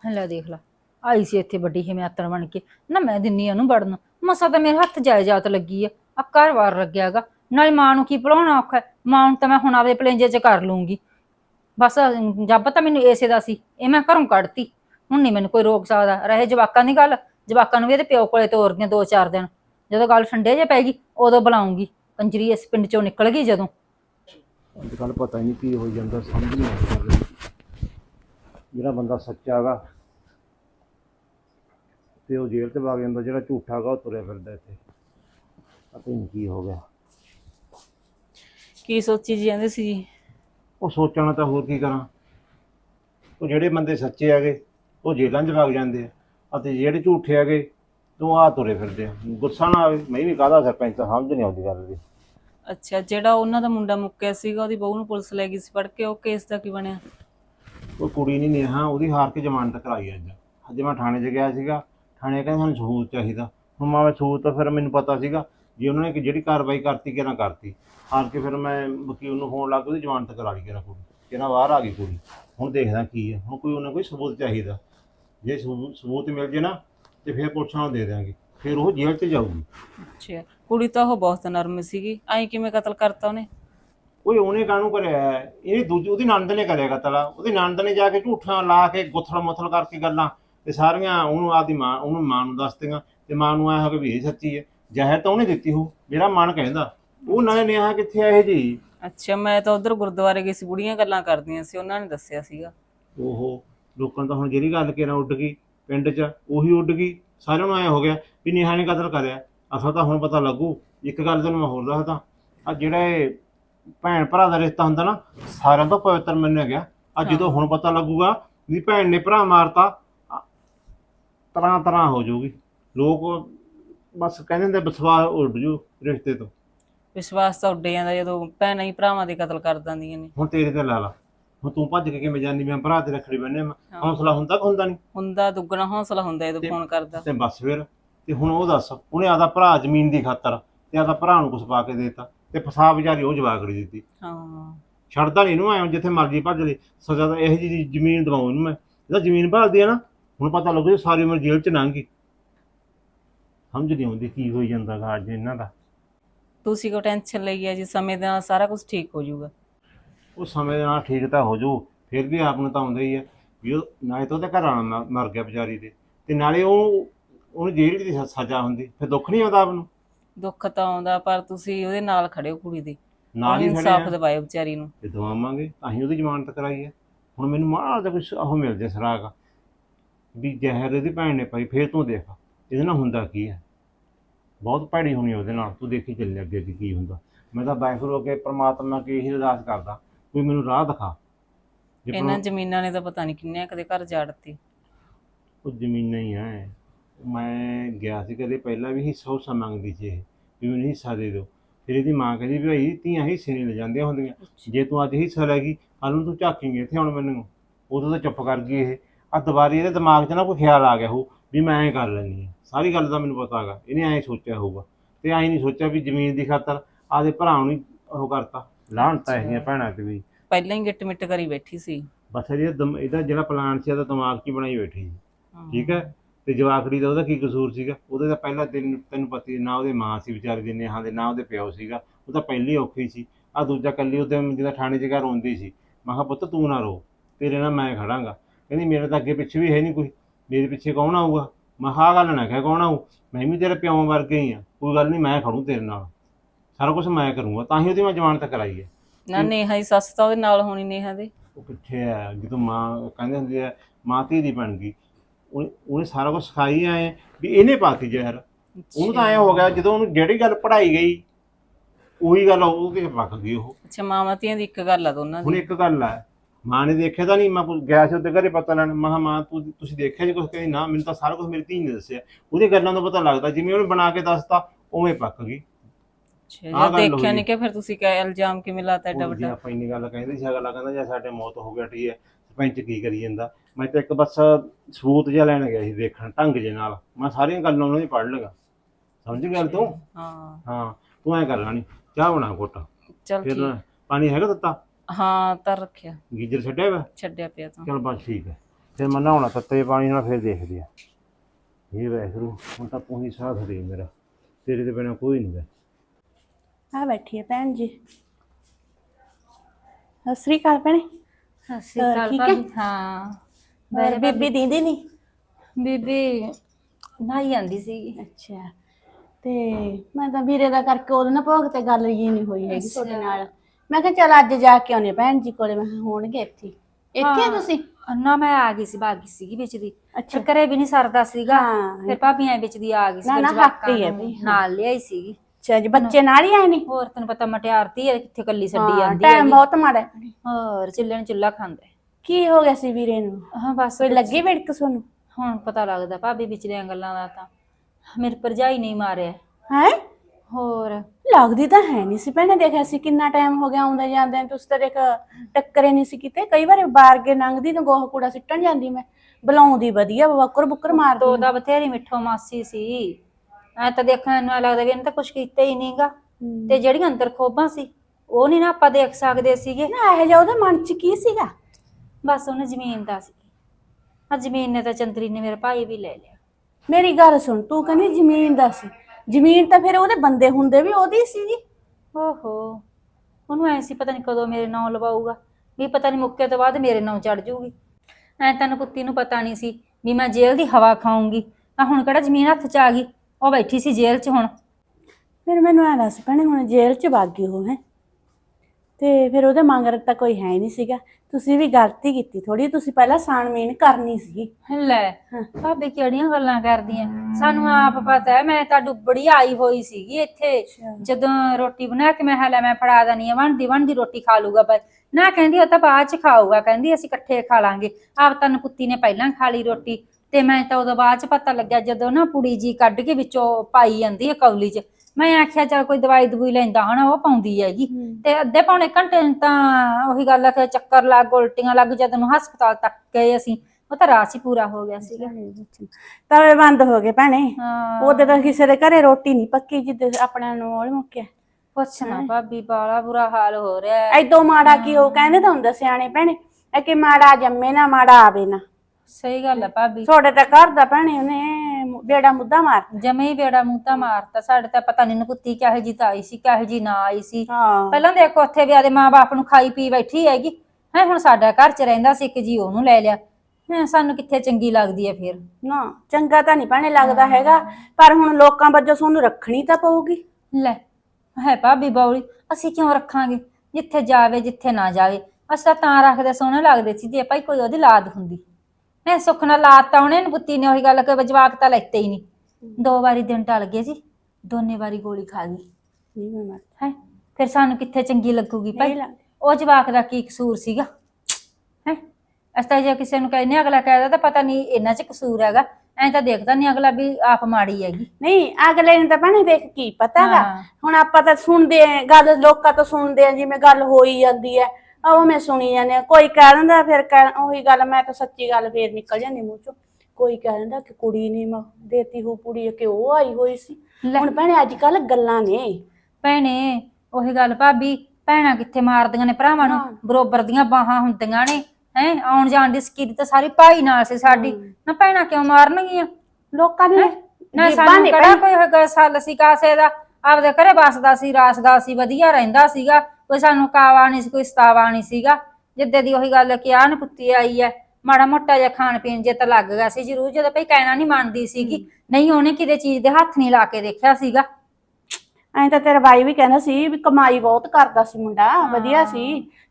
ਲੈ ਦੇਖ ਲਾ। ਆਈ ਸੀ ਇੱਥੇ ਵੱਡੀ ਹਿਮਾਇਤਰ ਬਣ ਕੇ। ਨਾ ਮੈਂ ਦਿੰਨੀ ਆ ਉਹਨੂੰ ਵੜਨ। ਮਸਾ ਤਾਂ ਮੇਰੇ ਹੱਥ ਜਾਇਜਾਤ ਲੱਗੀ ਆ। ਆ ਘਰ ਵਾਰ ਲੱਗਿਆਗਾ ਨਾਲੇ ਮਾਂ ਨੂੰ ਕੀ ਭੁਲਾਉਣਾ ਔਖਾ ਹੈ। ਮਾਂ ਨੂੰ ਤਾਂ ਮੈਂ ਹੁਣ ਆਪਦੇ ਪਲੇਂਜੇ 'ਚ ਕਰ ਲੂੰਗੀ। ਬਸ ਜੱਬ ਤਾਂ ਮੈਨੂੰ ਏਸੇ ਦਾ ਸੀ ਇਹ ਮੈਂ ਘਰੋਂ ਕੱਢਤੀ। ਹੁਣ ਨਹੀਂ ਮੈਨੂੰ ਕੋਈ ਰੋਕ ਸਕਦਾ। ਰਹੇ ਜਵਾਕਾਂ ਦੀ ਗੱਲ ਜਵਾਕਾਂ ਨੂੰ ਵੀ ਇਹਦੇ ਪਿਓ ਕੋਲੇ ਤੋਰਦੀਆਂ ਦੋ ਚਾਰ ਦਿਨ। ਜਦੋਂ ਗੱਲ ਠੰਡੇ ਜੇ ਪੈਗੀ ਉਦੋਂ ਬੁਲਾਉਂਗੀ। ਕੰਜਰੀ ਇਸ ਪਿੰਡ ਚੋਂ ਨਿਕਲ ਗਈ ਜਦੋਂ। ਅੱਜ ਕੱਲ ਪਤਾ ਹੀ ਨਹੀਂ ਕੀ ਹੋਈ ਜਾਂਦਾ ਸਮਝ ਨਹੀਂ ਆਉਂਦੀ। ਜਿਹੜਾ ਬੰਦਾ ਸੱਚਾ ਹੈਗਾ ਤੇ ਉਹ ਜੇਲ੍ਹ ਤੇ ਵਗ ਜਾਂਦਾ ਜਿਹੜਾ ਝੂਠਾ ਹੈਗਾ ਉਹ ਤੁਰਿਆ ਫਿਰਦਾ ਇੱਥੇ। ਪਤਾ ਹੀ ਨਹੀਂ ਕੀ ਹੋ ਗਿਆ। ਕੀ ਸੋਚੀ ਜਾਂਦੇ ਸੀ ਜੀ? ਉਹ ਸੋਚਣਾ ਤਾਂ ਹੋਰ ਕੀ ਕਰਾਂ। ਉਹ ਜਿਹੜੇ ਬੰਦੇ ਸੱਚੇ ਹੈਗੇ ਉਹ ਜੇਲ੍ਹਾਂ 'ਚ ਵਗ ਜਾਂਦੇ ਆ। ਅਤੇ ਜਿਹੜੇ ਝੂਠੇ ਹੈਗੇ ਤੂੰ ਆ ਤੁਰੇ ਫਿਰਦੇ ਆ। ਗੁੱਸਾ ਨਾ ਆਵੇ ਮੈਂ ਵੀ ਕਾਹਦਾ ਸਰਪੰਚ ਤਾਂ ਸਮਝ ਨਹੀਂ ਆਉਂਦੀ ਗੱਲ ਦੀ। ਅੱਛਾ ਜਿਹੜਾ ਉਹਨਾਂ ਦਾ ਮੁੰਡਾ ਮੁੱਕਿਆ ਸੀਗਾ ਉਹਦੀ ਬਹੂ ਨੂੰ ਪੁਲਿਸ ਲੈ ਗਈ ਸੀ ਫੜ ਕੇ ਉਹ ਕੇਸ ਦਾ ਕੀ ਬਣਿਆ? ਉਹ ਕੁੜੀ ਨਹੀਂ ਨੇਹਾ ਉਹਦੀ ਹਾਰ ਕੇ ਜ਼ਮਾਨਤ ਕਰਾਈ ਅੱਜ। ਅੱਜ ਮੈਂ ਥਾਣੇ 'ਚ ਗਿਆ ਸੀਗਾ। ਥਾਣੇ ਕਹਿੰਦੇ ਸਾਨੂੰ ਸਬੂਤ ਚਾਹੀਦਾ। ਹੁਣ ਮੈਂ ਸਬੂਤ ਤਾਂ ਫਿਰ ਮੈਨੂੰ ਪਤਾ ਸੀਗਾ। ਜੇ ਉਹਨਾਂ ਨੇ ਕਿ ਜਿਹੜੀ ਕਾਰਵਾਈ ਕਰਤੀ ਕਿ ਨਾ ਕਰਤੀ ਹਾਰ ਕੇ ਫਿਰ ਮੈਂ ਵਕੀਲ ਨੂੰ ਫੋਨ ਲਾ ਕੇ ਉਹਦੀ ਜ਼ਮਾਨਤ ਕਰਾ ਲਈ ਕਿਹਨਾਂ ਕੁੜੀ ਕਿਹਨਾਂ ਬਾਹਰ ਆ ਗਈ ਕੁੜੀ। ਹੁਣ ਦੇਖਦਾ ਕੀ ਹੈ। ਹੁਣ ਕੋਈ ਉਹਨਾਂ ਕੋਈ ਸਬੂਤ ਚਾਹੀਦਾ। ਜੇ ਸਬੂ- ਸਬੂਤ ਮਿਲ ਜੇ ਨਾ ਤੇ ਫਿਰ ਪੁਲਿਸ ਨੂੰ ਦੇ ਦਿਆਂਗੇ। ਫਿਰ ਉਹ ਜੇਲ੍ਹ 'ਚ ਜਾਊਗੀ। ਅੱਛਾ। ਕੁੜੀ ਤਾਂ ਉਹ ਬਹੁਤ ਨਰਮ ਸੀਗੀ। ਐਂ ਕਿਵੇਂ ਕਤਲ ਕਰਤਾ ਉਹਨੇ? ਓਏ ਉਹਨੇ ਕਾਹਨੂੰ ਕਰਿਆ? ਇਹ ਦੂਜੀ ਉਹਦੀ ਨਣਦ ਨੇ ਕਰਿਆ ਕਤਲ। ਉਹਦੀ ਨਣਦ ਨੇ ਜਾ ਕੇ ਝੂਠਾਂ ਲਾ ਕੇ ਗੁੱਥਲ ਮੁੱਥਲ ਕਰਕੇ ਗੱਲਾਂ ਤੇ ਸਾਰੀਆਂ ਉਹਨੂੰ ਆਪਦੀ ਮਾਂ ਉਹਨੂੰ ਮਾਂ ਨੂੰ ਦੱਸਤੀਆਂ। ਤੇ ਮਾਂ ਨੂੰ ਆਇਆ ਹੋ ਕਿ ਵੀ ਇਹ ਸੱਚੀ ਹੈ। ਜ਼ਹਿਰ ਤਾਂ ਉਹਨੇ ਦਿੱਤੀ ਹੋ ਜਿਹੜਾ ਮਨ ਕਹਿੰਦਾ। ਉਹ ਨਾਲੇ ਨਿਆ ਕਿੱਥੇ ਆ ਇਹ ਜੀ? ਅੱਛਾ ਮੈਂ ਤਾਂ ਉਧਰ ਗੁਰਦੁਆਰੇ ਗਈ ਸੀ ਬੁੜੀਆਂ ਗੱਲਾਂ ਕਰਦੀਆਂ ਸੀ ਉਹਨਾਂ ਨੇ ਦੱਸਿਆ ਸੀਗਾ। ਉਹ ਲੋਕਾਂ ਤਾਂ ਹੁਣ ਜਿਹੜੀ ਗੱਲ ਕਿਹਨਾਂ ਉੱਡ ਗਈ ਪਿੰਡ 'ਚ ਉਹੀ ਉੱਡ ਗਈ ਸਾਰਿਆਂ ਨੂੰ ਐ ਹੋ ਗਿਆ ਵੀ ਨਿਹਾ ਨੇ ਕਤਲ ਕਰਿਆ। ਅਸਾਂ ਤਾਂ ਹੁਣ ਪਤਾ ਲੱਗੂ ਇੱਕ ਗੱਲ ਤੈਨੂੰ ਮੈਂ ਹੋਰ ਦੱਸਦਾ ਆ ਜਿਹੜਾ ਇਹ ਭੈਣ ਭਰਾ ਦਾ ਰਿਸ਼ਤਾ ਹੁੰਦਾ ਨਾ ਸਾਰਿਆਂ ਤੋਂ ਪਵਿੱਤਰ ਮੰਨਿਆ ਗਿਆ। ਆ ਜਦੋਂ ਹੁਣ ਪਤਾ ਲੱਗੂਗਾ ਵੀ ਭੈਣ ਨੇ ਭਰਾ ਮਾਰਤਾ ਤਰ੍ਹਾਂ ਤਰ੍ਹਾਂ ਹੋ ਜਾਊਗੀ। ਲੋਕ ਬਸ ਕਹਿੰਦੇ ਹੁੰਦੇ ਵਿਸ਼ਵਾਸ ਉੱਡ ਜੂ ਰਿਸ਼ਤੇ ਤੋਂ। ਵਿਸ਼ਵਾਸ ਤਾਂ ਉੱਡੇ ਜਾਂਦਾ ਜਦੋਂ ਭੈਣਾਂ ਹੀ ਭਰਾਵਾਂ ਦੇ ਕਤਲ ਕਰ ਦਿੰਦੀਆਂ ਨੇ। ਹੁਣ ਤੇਰੇ ਤੇ ਲਾ ਲਾ। ਹੁਣ ਤੂੰ ਭੱਜ ਕੇ ਕਿਵੇਂ ਜਾਂਦੀ ਮੈਂ ਭਰਾ ਤੇ ਰੱਖੜੀ ਬੰਨੇ। ਹੌਸਲਾ ਹੁੰਦਾ ਕਿ ਹੁੰਦਾ ਨਹੀਂ? ਹੁੰਦਾ ਦੁੱਗਣਾ ਹੌਸਲਾ ਹੁੰਦਾ ਜਦੋਂ ਤੇ- ਫੋਨ ਕਰਦਾ। ਤੇ ਬਸ ਫਿਰ ਤੇ ਹੁਣ ਉਹ ਦੱਸ ਉਹਨੇ ਆਦਾ ਭਰਾ ਜ਼ਮੀਨ ਦੀ ਖਾਤਰ ਤੇ ਆਦਾ ਭਰਾ ਨੂੰ ਕੁਛ ਪਾ ਕੇ ਦੇਤਾ ਤੇ ਫਸਾ ਵਿਚਾਰੀ ਉਹ ਜਵਾਕੜੀ ਦਿੱਤੀ। ਹਾਂ। ਛੱਡਦਾ ਨਹੀਂ ਇਹਨੂੰ ਐਂ ਜਿੱਥੇ ਮਰਜ਼ੀ ਭੱਜ ਲੈ ਸਜ਼ਾ ਤਾਂ ਇਹੋ ਜਿਹੀ ਜ਼ਮੀਨ ਦਵਾਉ ਇਹਨੂੰ ਮੈਂ। ਇਹਦਾ ਜ਼ਮੀਨ ਭਾਲਦੀ ਆ ਨਾ ਹੁਣ ਪਤਾ ਲੱਗੂ ਸਾਰੀ ਉਮਰ ਜੇਲ੍ਹ ਚ ਲੰਘ ਸਮਝ ਨਹੀਂ ਆਉਂਦੀ ਕੀ ਹੋਈ ਜਾਂਦਾ ਗਾ ਅੱਜ ਇਹਨਾਂ ਦਾ। ਤੁਸੀਂ ਕੋ ਟੈਨਸ਼ਨ ਲਈ ਹੈ ਜੀ ਸਮੇਂ ਦੇ ਨਾਲ ਸਾਰਾ ਕੁਝ ਠੀਕ ਹੋ ਜਾਊਗਾ। ਉਹ ਸਮੇਂ ਦੇ ਨਾਲ ਠੀਕ ਤਾਂ ਹੋ ਜਾਊ ਫਿਰ ਵੀ ਆਪ ਨੂੰ ਤਾਂ ਆਉਂਦਾ ਹੀ ਆ ਵੀ ਉਹ ਨਾਲੇ ਤਾਂ ਉਹਦੇ ਘਰ ਮ- ਮਰ ਗਿਆ ਵਿਚਾਰੀ ਦੇ। ਤੇ ਨਾਲੇ ਉਹ ਉਹਨੂੰ ਜੇਲ੍ਹ ਦੀ ਸ- ਸਜ਼ਾ ਹੁੰਦੀ ਫਿਰ ਦੁੱਖ ਨਹੀਂ ਆਉਂਦਾ ਆਪ ਨੂੰ? ਦੁੱਖ ਤਾਂ ਆਉਂਦਾ ਪਰ ਤੁਸੀਂ ਉਹਦੇ ਨਾਲ ਖੜੇ ਹੋ ਕੁੜੀ ਦੇ। ਨਾਲ ਹੀ ਖੜੇ ਇਨਸਾਫ ਆ ਦਿਵਾਇਓ ਵਿਚਾਰੀ ਨੂੰ। ਤੇ ਦਵਾਵਾਂਗੇ ਤਾਂ ਹੀ ਉਹਦੀ ਜ਼ਮਾਨਤ ਕਰਾਈ ਹੈ ਹੁਣ ਮੈਨੂੰ ਮਾੜਾ ਜਿਹਾ ਕੁਛ ਉਹ ਮਿਲ ਜੇ ਸਰਾਗ ਵੀ ਜ਼ਹਿਰ ਇਹਦੀ ਭੈਣ ਨੇ ਪਾਈ ਫੇਰ ਤੂੰ ਦੇਖ। ਇਹਦੇ ਨਾਲ ਹੁੰਦਾ ਕੀ ਹੈ? ਬਹੁਤ ਭੈੜੀ ਹੋਣੀ ਉਹਦੇ ਨਾਲ। ਤੂੰ ਦੇਖੀ ਚੱਲੇ ਅੱਗੇ ਅੱਗੇ ਕੀ ਹੁੰਦਾ। ਮੈਂ ਤਾਂ ਵਾਹਿਗੁਰੂ ਅੱਗੇ ਪ੍ਰਮਾਤਮਾ ਅੱਗੇ ਇਹੀ ਅਰਦਾਸ ਕਰਦਾ ਕੋਈ ਮੈਨੂੰ ਰਾਹ ਦਿਖਾ। ਜੇ ਇਹਨਾਂ ਜ਼ਮੀਨਾਂ ਨੇ ਤਾਂ ਪਤਾ ਨਹੀਂ ਕਿੰਨੇ ਕਦੇ ਘਰ ਜਾੜਤੀ ਉਹ ਜ਼ਮੀਨਾਂ ਹੀ ਐ। ਮੈਂ ਗਿਆ ਸੀ ਕਦੇ ਪਹਿਲਾਂ ਵੀ ਹਿੱਸਾ ਹੁੱਸਾ ਮੰਗਦੀ ਸੀ ਇਹ ਵੀ ਮੈਨੂੰ ਹਿੱਸਾ ਦੇ ਦਿਓ। ਫਿਰ ਇਹਦੀ ਮਾਂ ਕਹਿੰਦੀ ਵੀ ਭਾਈ ਧੀਆਂ ਹਿੱਸੇ ਨਹੀਂ ਲੈ ਜਾਂਦੀਆਂ ਹੁੰਦੀਆਂ ਜੇ ਤੂੰ ਅੱਜ ਹਿੱਸਾ ਲੈ ਗਈ ਕੱਲ ਨੂੰ ਤੂੰ ਝਾਕੇਂਗੇ ਇੱਥੇ ਹੁਣ ਮੈਨੂੰ। ਉਦੋਂ ਤਾਂ ਚੁੱਪ ਕਰ ਗਈ ਇਹ। ਆ ਦੁਬਾਰੀ ਇਹਦੇ ਦਿਮਾਗ 'ਚ ਨਾ ਕੋਈ ਖਿਆਲ ਆ ਗਿਆ ਹੋ ਵੀ ਮੈਂ ਐਂ ਕਰ ਲੈਣੀ ਹੈ। ਸਾਰੀ ਗੱਲ ਦਾ ਮੈਨੂੰ ਪਤਾ ਹੈਗਾ। ਇਹਨੇ ਐਂ ਸੋਚਿਆ ਹੋਊਗਾ। ਤੇ ਐਂ ਨਹੀਂ ਸੋਚਿਆ ਵੀ ਜ਼ਮੀਨ ਦੀ ਖਾਤਰ ਆਦੇ ਭਰਾ ਨੂੰ ਹੀ ਉਹ ਕਰਤਾ। ਲਾਹਣਤਾ ਇਹਦੀਆਂ ਭੈਣਾਂ ਤੇ ਵੀ। ਪਹਿਲਾਂ ਹੀ ਗਿੱਟ ਮਿੱਟ ਕਰੀ ਬੈਠੀ ਸੀ। ਬਸ ਇਹਦਾ ਦਮ- ਇਹਦਾ ਜਿਹੜਾ ਪਲਾਨ ਸੀ ਇਹਦਾ ਦਿਮਾਗ 'ਚ ਹੀ ਬਣਾਈ ਬੈਠੀ ਸੀ। ਠੀਕ ਹੈ? ਤੇ ਜਵਾਕੜੀ ਦਾ ਉਹਦਾ ਕੀ ਕਸੂਰ ਸੀਗਾ? ਉਹਦੇ ਤਾਂ ਪਹਿਲਾਂ ਤੈਨੂੰ ਤੈਨੂੰ ਪਤਾ ਨਾ ਉਹਦੇ ਮਾਂ ਸੀ ਵਿਚਾਰੇ ਦੇ ਨੇਹਾਂ ਦੇ ਨਾ ਉਹਦੇ ਪਿਓ ਸੀਗਾ। ਉਹ ਤਾਂ ਪਹਿਲੀ ਔਖੀ ਸੀ। ਆ ਦੂਜਾ ਕੱਲੀ ਉਹਦੇ ਜਿਹਦਾ ਥਾਣੇ 'ਚ ਘਰ ਰੋਂਦੀ ਸੀ। ਮੈਂ ਕਿਹਾ ਪੁੱਤ ਤੂੰ ਨਾ ਰੋ। ਤੇਰੇ ਨਾਲ ਮੈਂ ਖੜਾਂਗਾ। ਕਹਿੰਦੀ ਮੇਰੇ ਤਾਂ ਅੱਗੇ ਪਿੱਛੇ ਵੀ ਹੈ ਨਹੀਂ ਕੋਈ। ਮੇਰੇ ਪਿੱਛੇ ਕੌਣ ਆਊਗਾ? ਮੈਂ ਆਹ ਗੱਲ ਨਾ ਕਹਿ ਕੌਣ ਆਊ? ਮੈਂ ਵੀ ਤੇਰੇ ਪਿਓ ਵਰਗੇ ਹੀ ਆ। ਕੋਈ ਗੱਲ ਨਹੀਂ ਮੈਂ ਖੜੂ ਤੇਰੇ ਨਾਲ। ਸਾਰਾ ਕੁਝ ਮੈਂ ਕਰੂੰਗਾ। ਤਾਂ ਹੀ ਉਹਦੀ ਮੈਂ ਜ਼ਮਾਨਤ ਕਰਾਈ ਹੈ। ਨਾ ਨੇਹਾ ਦੀ ਸੱਸ ਤਾਂ ਉਹਦੇ ਨਾਲ ਹੋਣੀ ਨੇਹਾ ਦੇ। ਉਹ ਕਿੱਥੇ ਆ ਜਦੋਂ ਮਾਂ ਕਹਿੰਦੇ ਹੁੰਦੇ ਆ ਮਾਂ ਧੀ ਦੀ ਬਣ ਗਈ। ਉਹਨੇ ਉਹਨੇ ਸਾਰਾ ਕੁਝ ਸਿਖਾਈ ਆਏ ਵੀ ਇਹਨੇ ਪਾਤੀ ਜ਼ਹਿਰ। ਉਹਨੂੰ ਤਾਂ ਐ ਹੋ ਗਿਆ ਜਦੋਂ ਉਹਨੂੰ ਜਿਹੜੀ ਗੱਲ ਪੜਾਈ ਗਈ ਉਹੀ ਗੱਲ ਉਹ ਤੇ ਪੱਕ ਗਈ ਉਹ। ਅੱਛਾ ਮਾਵਾਂ ਧੀਆਂ ਦੀ ਇੱਕ ਗੱਲ ਆ ਦੋਨਾਂ ਹੁਣ ਦੀ ਇੱਕ ਗੱਲ ਆ। ਮਾਂ ਨੇ ਦੇਖਿਆ ਤਾਂ ਨਹੀਂ ਮੈਂ ਪੁ- ਗਿਆ ਸੀ ਉਹਦੇ ਘਰੇ ਪਤਾ ਲੈਣ ਮੈਂ ਕਿਹਾ ਮਾਂ ਤੂੰ ਤੁਸੀਂ ਦੇਖਿਆ ਜੀ ਕੁਝ ਕਹਿੰਦੀ ਨਾ ਮੈਨੂੰ ਤਾਂ ਸਾਰਾ ਕੁਝ ਮੇਰੀ ਧੀ ਨੇ ਦੱਸਿਆ। ਉਹਦੀ ਗੱਲਾਂ ਤੋਂ ਪਤਾ ਲੱਗਦਾ ਜਿਵੇਂ ਉਹਨੇ ਬਣਾ ਕੇ ਦੱਸਤਾ ਉਵੇਂ ਪੱਕ ਗਈ। ਅੱਛਾ ਆਹ ਜਦ ਗੱਲ ਦੇਖਿਆ ਹੋਈ। ਨਹੀਂ ਕਿ ਫਿਰ ਤੁਸੀਂ ਕਿਹਾ ਇਲਜ਼ਾਮ ਕਿਵੇਂ ਲਾਤਾ ਐਡਾ ਉਹ ਜੀ ਵੱਡਾ? ਆਪਾਂ ਇੰਨੀ ਗੱਲ ਕਹਿੰਦੇ ਸੀ ਅਗਲਾ ਕਹਿੰਦਾ ਜੇ ਸਾਡੇ ਮੌਤ ਹੋ ਗਿਆ ਠੀਕ ਹੈ ਸਰਪੰਚ ਕੀ ਕਰੀ ਜਾਂਦਾ? ਮੈਂ ਤਾਂ ਇੱਕ ਬਸ ਸਬੂਤ ਜਿਹਾ ਲੈਣ ਗਿਆ ਸੀ ਦੇਖਣ ਢੰਗ ਜੇ ਨਾਲ। ਮੈਂ ਸਾਰੀਆਂ ਗੱਲਾਂ ਉਹਨਾਂ ਦੀ ਪੜ੍ਹ ਲਗਾ ਸਮਝ ਗੱਲ ਤੂੰ? ਹਾਂ। ਹਾਂ ਤੂੰ ਐ ਕਰ ਲੈਣੀ ਚਾਹ ਬਣਾ ਘੁੱਟ। ਚਲ ਫਿਰ ਠੀਕ। ਪਾਣੀ ਹੈਗਾ ਦਿੱਤਾ ਹਾਂ ਤਾਂ ਰੱਖਿਆ। ਗੀਜਰ ਛੱਡਿਆ ਵਾ? ਛੱਡਿਆ ਪਿਆ ਤਾਂ। ਚਲ ਬਸ ਠੀਕ ਹੈ ਫਿਰ ਮੈਂ ਨਹਾਉਣਾ ਤੱਤੇ ਪਾਣੀ ਨਾਲ ਫਿਰ ਦੇਖਦੇ ਆ। ਇਹ ਵੈਸਰੂ ਹੁਣ ਤਾਂ ਹੀ ਸਾਥ ਦੇ ਮੇਰਾ। ਤੇਰੇ ਤੇ ਬਿਨਾ ਕੋਈ ਨਹੀਂ ਗਾ। ਆ ਬੈਠੀ ਹੈ ਭੈਣ ਜੀ। ਸਤਿ ਸ੍ਰੀ ਅਕਾਲ ਭੈਣੇ। ਸਤਿ ਸ਼੍ਰੀ ਹੋਰ ਅਕਾਲ ਠੀਕ ਹੈ? ਭਾਬੀ ਹਾਂ। ਹੋਰ ਬੀਬੀ ਦੀਦੀ ਨਹੀਂ? ਬੀਬੀ ਨਹਾਈ ਆਂਦੀ ਸੀ ਅੱਛਾ। ਤੇ ਮੈਂ ਤਾਂ ਵੀਰੇ ਦਾ ਕਰਕੇ ਉਹਦੇ ਨਾਲ ਭੋਗ ਤੇ ਗੱਲ ਹੀ ਨਹੀਂ ਹੋਈ ਹੈਗੀ ਤੁਹਾਡੇ ਨਾਲ। ਮੈਂ ਕਿਹਾ ਚੱਲ ਅੱਜ ਜਾ ਕੇ ਆਉਣੇ ਭੈਣ ਜੀ ਕੋਲੇ। ਮੈਂ ਕਿਹਾ ਹੋਣਗੇ ਇੱਥੇ। ਹੀ। ਇੱਥੇ ਹੋ। ਤੁਸੀਂ? ਨਾ ਮੈਂ ਆ ਗਈ ਸੀ ਬਾਗੀ ਸੀਗੀ ਵਿੱਚ ਦੀ। ਅੱਛਾ। ਫਿਰ ਘਰੇ ਵੀ ਨਹੀਂ ਸਰਦਾ ਸੀਗਾ। ਹਾਂ ਫਿਰ ਭਾਬੀਆਂ ਵਿੱਚ ਦੀ ਆ ਗਈ ਸੀ ਨਾ, ਨਾ, ਹੱਕ ਹੀ ਹੈ ਵੀ, ਹਾਂ। ਨਾਲ ਲਿਆਈ ਸੀਗੀ। ਅੱਛਾ ਜੀ ਬੱਚੇ ਨਾਲ ਹੀ ਆਏ ਨੇ? ਹੋਰ ਤੈਨੂੰ ਪਤਾ ਮਟਿਆਰਤੀ ਹੈ ਕਿੱਥੇ ਕੱਲੀ ਛੱਡੀ ਹਾਂ ਜਾਂਦੀ ਟਾਈਮ ਹੈ ਬਹੁਤ ਮਾੜਾ ਹੈ। ਹੋਰ ਚੁੱਲ੍ਹੇ ਨੂੰ ਚੁੱਲ੍ਹਾ ਖਾਂਦਾ। ਹੈ। ਕੀ ਹੋ ਗਿਆ ਸੀ ਵੀਰੇ ਨੂੰ? ਹਾਂ ਬਸ ਕੋਈ ਲੱਗੀ ਵਿੜਕ ਤੁਹਾਨੂੰ? ਹੁਣ ਪਤਾ ਲੱਗਦਾ ਭਾਬੀ ਵਿਚਲੀਆਂ ਗੱਲਾਂ ਦਾ ਤਾਂ। ਮੇਰੀ ਭਰਜਾਈ ਨਹੀਂ ਮਾਰਿਆ। ਹੈ? ਹੋਰ? ਲੱਗਦੀ ਤਾਂ ਹੈ ਨਹੀਂ ਸੀ ਭੈਣੇ ਦੇਖਿਆ ਸੀ ਕਿੰਨਾ ਟਾਈਮ ਹੋ ਗਿਆ ਆਉਂਦੇ ਜਾਂਦੇ ਤੁਸੀਂ ਤਾਂ ਦੇਖ ਟੱਕਰੇ ਨਹੀਂ ਸੀ ਕਿਤੇ। ਕਈ ਵਾਰ ਬਾਰ ਕੇ ਲੰਘਦੀ ਤਾਂ ਗੋਹਾ ਕੂੜਾ ਸਿੱਟਣ ਜਾਂਦੀ ਮੈਂ। ਬੁਲਾਉਂਦੀ ਵਧੀਆ ਬੱਕਰ ਬੁੱਕਰ ਮਾਰਦੀ। ਦੋ ਦਾ ਬਥੇਰੀ ਮਿੱਠੋ ਮਾਸੀ ਸੀ। ਐ ਤਾਂ ਦੇਖਣ ਨੂੰ ਲੱਗਦਾ ਵੀ ਇਹਨੇ ਤਾਂ ਕੁਝ ਕੀਤਾ ਹੀ ਨਹੀਂਗਾ। ਤੇ ਜਿਹੜੀਆਂ ਅੰਦਰ ਖੋਬਾਂ ਸੀ ਉਹ ਨਹੀਂ ਨਾ ਆਪਾਂ ਦੇਖ ਸਕਦੇ ਸੀਗੇ। ਨਾ ਇਹ ਜਿਹਾ ਉਹਦੇ ਮਨ 'ਚ ਕੀ ਸੀਗਾ? ਬਸ ਉਹਨੇ ਜ਼ਮੀਨ ਦਾ ਸੀ। ਆ ਜ਼ਮੀਨ ਨੇ ਤਾਂ ਚੰਦਰੀ ਨੇ ਮੇਰਾ ਭਾਈ ਵੀ ਲੈ ਲਿਆ। ਮੇਰੀ ਗੱਲ ਸੁਣ ਤੂੰ ਕਹਿੰਦੀ ਜ਼ਮੀਨ ਦਾ ਸੀ। ਜ਼ਮੀਨ ਤਾਂ ਫਿਰ ਉਹਦੇ ਬੰਦੇ ਹੁੰਦੇ ਵੀ ਉਹਦੀ ਸੀਗੀ ਓਹੋ ਉਹਨੂੰ ਐ ਸੀ ਪਤਾ ਨਹੀਂ ਕਦੋਂ ਮੇਰੇ ਨਾਂ ਲਵਾਊਗਾ ਵੀ ਪਤਾ ਨਹੀਂ ਮੁੱਕੇ ਤੋਂ ਬਾਅਦ ਮੇਰੇ ਨਾਂ ਚੜ ਜੂਗੀ। ਐ ਤੈਨੂੰ ਕੁੱਤੀ ਨੂੰ ਪਤਾ ਨਹੀਂ ਸੀ ਵੀ ਮੈਂ ਜੇਲ੍ਹ ਦੀ ਹਵਾ ਖਾਊਂਗੀ ਆ ਹੁਣ ਕਿਹੜਾ ਜ਼ਮੀਨ ਹੱਥ 'ਚ ਆ ਗਈ? ਉਹ ਬੈਠੀ ਸੀ ਜੇਲ੍ਹ 'ਚ ਹੁਣ। ਫਿਰ ਮੈਨੂੰ ਐ ਦੱਸ ਭੈਣੇ ਹੁਣ ਜੇਲ੍ਹ 'ਚ ਵਗ ਹੈ। ਤੇ ਫਿਰ ਉਹਦੇ ਮੰਗਰ ਤਾਂ ਕੋਈ ਹੈ ਨਹੀਂ ਸੀਗਾ। ਤੁਸੀਂ ਵੀ ਗਲਤੀ ਕੀਤੀ ਥੋੜੀ ਤੁਸੀਂ ਪਹਿਲਾਂ ਸਾਣਮੀਨ ਕਰਨੀ ਸੀ ਲੈ ਭਾਬੀ ਕਿਹੜੀਆਂ ਗੱਲਾਂ ਕਰਦੀਆਂ? ਸਾਨੂੰ ਆਪ ਪਤਾ ਹੈ ਮੈਂ ਤਾਂ ਡੁੱਬੜੀ ਆਈ ਹੋਈ ਸੀਗੀ ਇੱਥੇ। ਜਦੋਂ ਰੋਟੀ ਬਣਾ ਕੇ ਮੈਂ ਹਲਾ ਮੈਂ ਫੜਾ ਦਨੀ ਆ ਬਣਦੀ ਬਣਦੀ ਰੋਟੀ ਖਾ ਲੂਗਾ ਭਾਈ। ਨਾ ਕਹਿੰਦੀ ਉਹ ਤਾਂ ਬਾਅਦ ਚ ਖਾਊਗਾ ਕਹਿੰਦੀ ਅਸੀਂ ਇਕੱਠੇ ਖਾ ਲਾਂਗੇ। ਆਪ ਤਾਂ ਕੁੱਤੀ ਨੇ ਪਹਿਲਾਂ ਖਾ ਲਈ ਰੋਟੀ। ਤੇ ਮੈਂ ਤਾਂ ਉਦੋਂ ਬਾਅਦ ਚ ਪਤਾ ਲੱਗਿਆ ਜਦੋਂ ਨਾ ਪੁੜੀ ਜੀ ਕੱਢ ਕੇ ਵਿੱਚੋਂ ਪਾਈ ਜਾਂਦੀ ਹੈ ਕੌਲੀ ਚ ਮੈਂ ਆਖਿਆ ਚਲ ਕੋਈ ਦਵਾਈ ਦਵੂਈ ਲੈਂਦਾ ਹਨਾ ਉਹ ਪਾਉਂਦੀ ਹੈਗੀ। ਤੇ ਅੱਧੇ ਪੌਣੇ ਘੰਟੇ ਨੂੰ ਤਾਂ ਉਹੀ ਗੱਲ ਹੈ ਕਿ ਚੱਕਰ ਲੱਗ ਉਲਟੀਆਂ ਲੱਗ ਜਦੋਂ ਨੂੰ ਹਸਪਤਾਲ ਤੱਕ ਗਏ ਅਸੀਂ ਉਹ ਤਾਂ ਰਾਸ ਹੀ ਪੂਰਾ ਹੋ ਗਿਆ ਸੀਗਾ। ਤਵੇ ਬੰਦ ਹੋ ਗਏ ਭੈਣੇ। ਉਹਦੇ ਤਾਂ ਕਿਸੇ ਦੇ ਘਰੇ ਰੋਟੀ ਨਹੀਂ ਪੱਕੀ ਜਿੱਦੇ ਆਪਣਾ ਨੂੰ ਉਹ ਮੁੱਕਿਆ। ਪੁੱਛ ਨਾ ਭਾਬੀ ਬਾਲਾ ਬੁਰਾ ਹਾਲ ਹੋ ਰਿਹਾ ਹੈ। ਐਦੋਂ ਮਾੜਾ ਕੀ ਉਹ ਕਹਿੰਦੇ ਤਾਂ ਹੁੰਦਾ ਸਿਆਣੇ ਭੈਣੇ ਐ ਕਿ ਮਾੜਾ ਜੰਮੇ ਨਾ ਮਾੜਾ ਆਵੇ ਨਾ। ਸਹੀ ਗੱਲ ਹੈ ਭਾਬੀ। ਤੁਹਾਡੇ ਤਾਂ ਘਰ ਦਾ ਭੈਣੇ ਉਹਨੇ ਬੇੜਾ ਮੁੱਦਾ ਮਾਰ ਜਮੇ ਹੀ ਬੇੜਾ ਮੂੰਹ ਤਾਂ ਮਾਰਤਾ। ਸਾਡੇ ਤਾਂ ਪਤਾ ਨਹੀਂ ਨਕੁੱਤੀ ਕਿਹੋ ਜੀ ਤਾਂ ਆਈ ਸੀ ਕਿਹੋ ਜੀ ਨਾ ਆਈ ਸੀ। ਹਾਂ। ਪਹਿਲਾਂ ਦੇਖੋ ਉੱਥੇ ਵੀ ਆਦੇ ਮਾਂ-ਬਾਪ ਨੂੰ ਖਾਈ ਪੀ ਬੈਠੀ ਹੈਗੀ। ਹੈ ਹੁਣ ਸਾਡਾ ਘਰ 'ਚ ਰਹਿੰਦਾ ਸੀ ਇੱਕ ਜੀ ਉਹਨੂੰ ਲੈ ਲਿਆ। ਹੈਂ, ਸਾਨੂੰ ਕਿੱਥੇ ਚੰਗੀ ਲੱਗਦੀ ਹੈ ਫਿਰ? ਨਾ ਚੰਗਾ ਤਾਂ ਨਹੀਂ ਭੈਣੇ ਲੱਗਦਾ ਹੈਗਾ ਪਰ ਹੁਣ ਲੋਕਾਂ ਵਜੋਂ ਤੁਹਾਨੂੰ ਰੱਖਣੀ ਤਾਂ ਪਊਗੀ। ਲੈ ਹੈ ਭਾਬੀ ਬੌਲੀ ਅਸੀਂ ਕਿਉਂ ਰੱਖਾਂਗੇ? ਜਿੱਥੇ ਜਾਵੇ ਜਿੱਥੇ ਨਾ ਜਾਵੇ। ਅਸੀਂ ਤਾਂ ਤਾਂ ਰੱਖਦੇ ਸੋਹਣੇ ਲੱਗਦੇ ਸੀ ਜੇ ਭਾਈ ਕੋਈ ਉਹਦੀ ਲਾਦ ਹੁੰਦੀ। ਹੈ ਸੁੱਖ ਨਾਲ ਲਾਦ ਤਾਂ ਉਹਨੇ ਪੁੱਤੀ ਨੇ ਉਹੀ ਗੱਲ ਕਿ ਜਵਾਕ ਤਾਂ ਲੈਤੇ ਹੀ ਨਹੀਂ। ਦੋ ਵਾਰੀ ਦਿਨ ਟਲ ਗਏ ਜੀ ਦੋਨੇ ਵਾਰੀ ਗੋਲੀ ਖਾ ਗਈ। ਨਹੀਂ ਮੈਂ ਮਰ ਹੈ? ਫਿਰ ਸਾਨੂੰ ਕਿੱਥੇ ਚੰਗੀ ਲੱਗੂਗੀ ਭਾਈ। ਉਹ ਜਵਾਕ ਦਾ ਕੀ ਕਸੂਰ ਸੀਗਾ? ਹੈ? ਅਸਤਾ ਜੇ ਕਿਸੇ ਨੂੰ ਕਹਿੰਨੇ ਅਗਲਾ ਕਹਿਦਾ ਤਾਂ ਪਤਾ ਨਹੀਂ ਇਹਨਾਂ 'ਚ ਕਸੂਰ ਹੈਗਾ। ਐਂ ਤਾਂ ਦੇਖਦਾ ਨਹੀਂ ਅਗਲਾ ਵੀ ਆਪ ਮਾੜੀ ਹੈਗੀ। ਨਹੀਂ ਅਗਲੇ ਨੂੰ ਤਾਂ ਭੈਣੇ ਦੇਖ ਕੀ ਪਤਾਗਾ। ਹੁਣ ਆਪਾਂ ਤਾਂ ਸੁਣਦੇ ਆਂ ਗੱਲ ਲੋਕਾਂ ਤੋਂ ਸੁਣਦੇ ਆਂ ਜਿਵੇਂ ਗੱਲ ਹੋਈ ਜਾਂਦੀ ਹੈ। ਉਹ ਮੈਂ ਸੁਣੀ ਜਾਂਦੇ ਕੋਈ ਕਹਿ ਦਿੰਦਾ ਫਿਰ ਕਹਿ- ਉਹੀ ਗੱਲ ਮੈਂ ਤਾਂ ਸੱਚੀ ਗੱਲ ਫੇਰ ਨਿਕਲ ਜਾਂਦੀ ਮੂੰਹ ਚੋਂ। ਕੋਈ ਕਹਿ ਦਿੰਦਾ ਕਿ ਕੁੜੀ ਨੇ ਮ ਦੇਤੀ ਹੋ ਕੁੜੀ ਕਿ ਉਹ ਆਈ ਹੋਈ ਸੀ? ਲੈ। ਹੁਣ ਭੈਣੇ ਅੱਜ ਕੱਲ ਗੱਲਾਂ ਨੇ। ਭੈਣੇ ਉਹੀ ਗੱਲ ਭਾਬੀ ਭੈਣਾਂ ਕਿੱਥੇ ਮਾਰਦੀਆਂ ਨੇ ਭਰਾਵਾਂ ਨੂੰ? ਬਰੋਬਰ ਦੀਆਂ ਬਾਹਾਂ ਹੁੰਦੀਆਂ ਨੇ ਹੈ? ਆਉਣ ਜਾਣ ਦੀ ਸਕੀਰੀ ਤਾਂ ਸਾਰੀ ਭਾਈ ਨਾਲ ਸੀ ਸਾਡੀ। ਨਾ ਭੈਣਾਂ ਕਿਉਂ ਮਾਰਨਗੀਆਂ? ਲੋਕਾਂ ਨੇ ਨਾ ਜੀਭਾਂ ਸਾਨੂੰ ਨੇ ਕਿਹੜਾ ਭੈਣੇ- ਕੋਈ ਹੈਗਾ ਸੱਲ ਸੀ ਕਾਸੇ ਦਾ। ਆਪਦੇ ਘਰੇ ਬਸਦਾ ਸੀ ਰਾਸਦਾ ਸੀ ਵਧੀਆ ਰਹਿੰਦਾ ਸੀਗਾ। ਕੋਈ ਸਾਨੂੰ ਕਾਵਾ ਨਹੀਂ ਸੀ ਕੋਈ ਸਤਾਵਾ ਨਹੀਂ ਸੀਗਾ। ਜਿੱਦੇ ਦੀ ਉਹੀ ਗੱਲ ਕਿ ਆਹ ਨਪੁੱਤੀ ਆਈ ਹੈ ਮਾੜਾ ਮੋਟਾ ਜਿਹਾ ਖਾਣ ਪੀਣ ਜੇ ਤਾਂ ਲੱਗ ਗਿਆ ਸੀ ਜ਼ਰੂਰ ਜਦੋਂ ਭਈ ਕਹਿਣਾ ਨਹੀਂ ਮੰਨਦੀ ਸੀਗੀ। ਨਹੀਂ ਉਹਨੇ ਕਿਤੇ ਚੀਜ਼ ਦੇ ਹੱਥ ਨਹੀਂ ਲਾ ਕੇ ਦੇਖਿਆ ਸੀਗਾ। ਐਂ ਤਾਂ ਤੇਰਾ ਬਾਈ ਵੀ ਕਹਿੰਦਾ ਸੀ ਵੀ ਕਮਾਈ ਬਹੁਤ ਕਰਦਾ ਸੀ ਮੁੰਡਾ ਵਧੀਆ ਸੀ।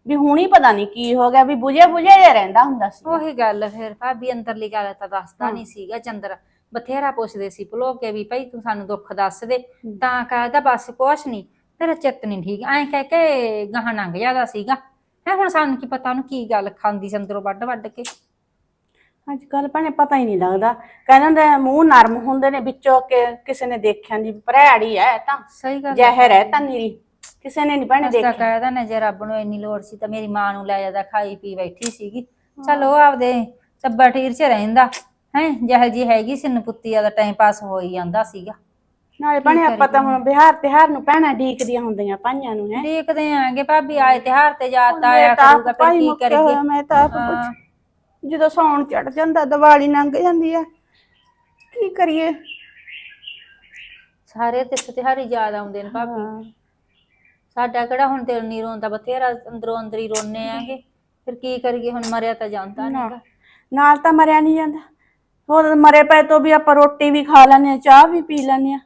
ਵੀ ਹੁਣ ਹੀ ਪਤਾ ਨਹੀਂ ਕੀ ਹੋ ਗਿਆ ਵੀ ਬੁਝੇ ਬੁਝੇ ਜਿਹਾ ਰਹਿੰਦਾ ਹੁੰਦਾ ਸੀ। ਉਹੀ ਗੱਲ ਫਿਰ ਭਾਬੀ ਅੰਦਰਲੀ ਗੱਲ ਤਾਂ ਦੱਸਦਾ ਨਹੀਂ ਸੀਗਾ ਚੰਦਰ ਬਥੇਰਾ ਪੁੱਛਦੇ ਸੀ ਭਲੋ ਕੇ ਵੀ ਭਾਈ ਤੂੰ ਸਾਨੂੰ ਦੁੱਖ ਦੱਸ ਦੇ। ਤਾਂ ਕਹਿੰਦਾ ਬਸ ਕੁਛ ਨਹੀਂ ਤੇਰਾ ਚਿੱਤ ਨਹੀਂ ਠੀਕ। ਐਂ ਕਹਿ ਕੇ ਗਾਹਾਂ ਲੰਘ ਜਾਂਦਾ ਸੀਗਾ। ਹੈ ਹੁਣ ਸਾਨੂੰ ਕੀ ਪਤਾ ਉਹਨੂੰ ਕੀ ਗੱਲ ਖਾਂਦੀ ਸੀ ਅੰਦਰੋਂ ਵੱਡ ਵੱਡ ਕੇ। ਅੱਜ ਕੱਲ ਭੈਣੇ ਪਤਾ ਹੀ ਨਹੀਂ ਲੱਗਦਾ। ਕਹਿੰਦੇ ਹੁੰਦੇ ਮੂੰਹ ਨਰਮ ਹੁੰਦੇ ਨੇ ਵਿੱਚੋਂ ਕਿ ਕਿਸੇ ਨੇ ਦੇਖਿਆ ਨਹੀਂ ਭਰੈੜੀ ਐ ਤਾਂ। ਸਹੀ ਗੱਲ ਜ਼ਹਿਰ ਹੈ ਤਾਂ ਨੀਰੀ। ਕਿਸੇ ਨੇ ਨਹੀਂ ਭੈਣੇ ਅਸਤਾ ਦੇਖਿਆ। ਕਹਿਦਾ ਨੇ ਜੇ ਰੱਬ ਨੂੰ ਇੰਨੀ ਲੋੜ ਸੀ ਤਾਂ ਮੇਰੀ ਮਾਂ ਨੂੰ ਲੈ ਜਾਂਦਾ ਖਾਈ ਪੀ ਬੈਠੀ ਸੀਗੀ। ਚਲ ਉਹ ਆਪਦੇ ਟੱਬਾ ਟੀਰ 'ਚ ਰਹਿੰਦਾ। ਹੈ ਜਿਹਲ ਜੀ ਹੈਗੀ ਸੀ ਨਪੁੱਤੀ ਦਾ ਟਾਈਮ ਪਾਸ ਹੋ ਹੀ ਜਾਂਦਾ ਸੀਗਾ। ਨਾਲੇ ਭੈਣੇ ਆਪਾਂ ਤਾਂ ਹੁਣ ਬਿਹਾਰ ਤਿਹਾਰ ਨੂੰ ਭੈਣਾਂ ਢੀਕਦੀਆਂ ਹੁੰਦੀਆਂ ਭਾਈਆਂ ਨੂੰ ਹੈ। ਦੇਖਦੇ ਆਂਗੇ ਭਾਬੀ ਆਏ ਤਿਹਾਰ ਤੇ ਜਾਤ ਆਇਆ ਕਰੂਗਾ ਫਿਰ ਕੀ ਕਰੀਏ? ਮੈਂ ਤਾਂ ਆਪ। ਕੁਛ ਜਦੋਂ ਸੌਣ ਚੜ ਜਾਂਦਾ ਦੀਵਾਲੀ ਲੰਘ ਜਾਂਦੀ ਆ ਕੀ ਕਰੀਏ? ਸਾਰੇ ਤੇ ਤਿਹਾਰੀ ਯਾਦ ਆਉਂਦੇ ਨੇ ਭਾਬੀ। ਸਾਡਾ ਕਿਹੜਾ ਹੁਣ ਦਿਲ ਨਹੀਂ ਰੋਂਦਾ ਬਥੇਰਾ ਅੰਦਰੋਂ ਅੰਦਰ ਹੀ ਰੋਨੇ ਆਂਗੇ। ਫਿਰ ਕੀ ਕਰੀਏ ਹੁਣ ਮਰਿਆ ਤਾਂ ਜਾਂਦਾ ਨਹੀਂਗਾ ਨਾਲ ਤਾਂ ਮਰਿਆ ਨਹੀਂ ਜਾਂਦਾ। ਹੋਰ ਮਰੇ ਪਏ ਤੋਂ ਵੀ ਆਪਾਂ ਰੋਟੀ ਵੀ ਖਾ ਲੈਂਦੇ ਆ ਚਾਹ ਵੀ ਪੀ ਲੈਂਦੇ ਆ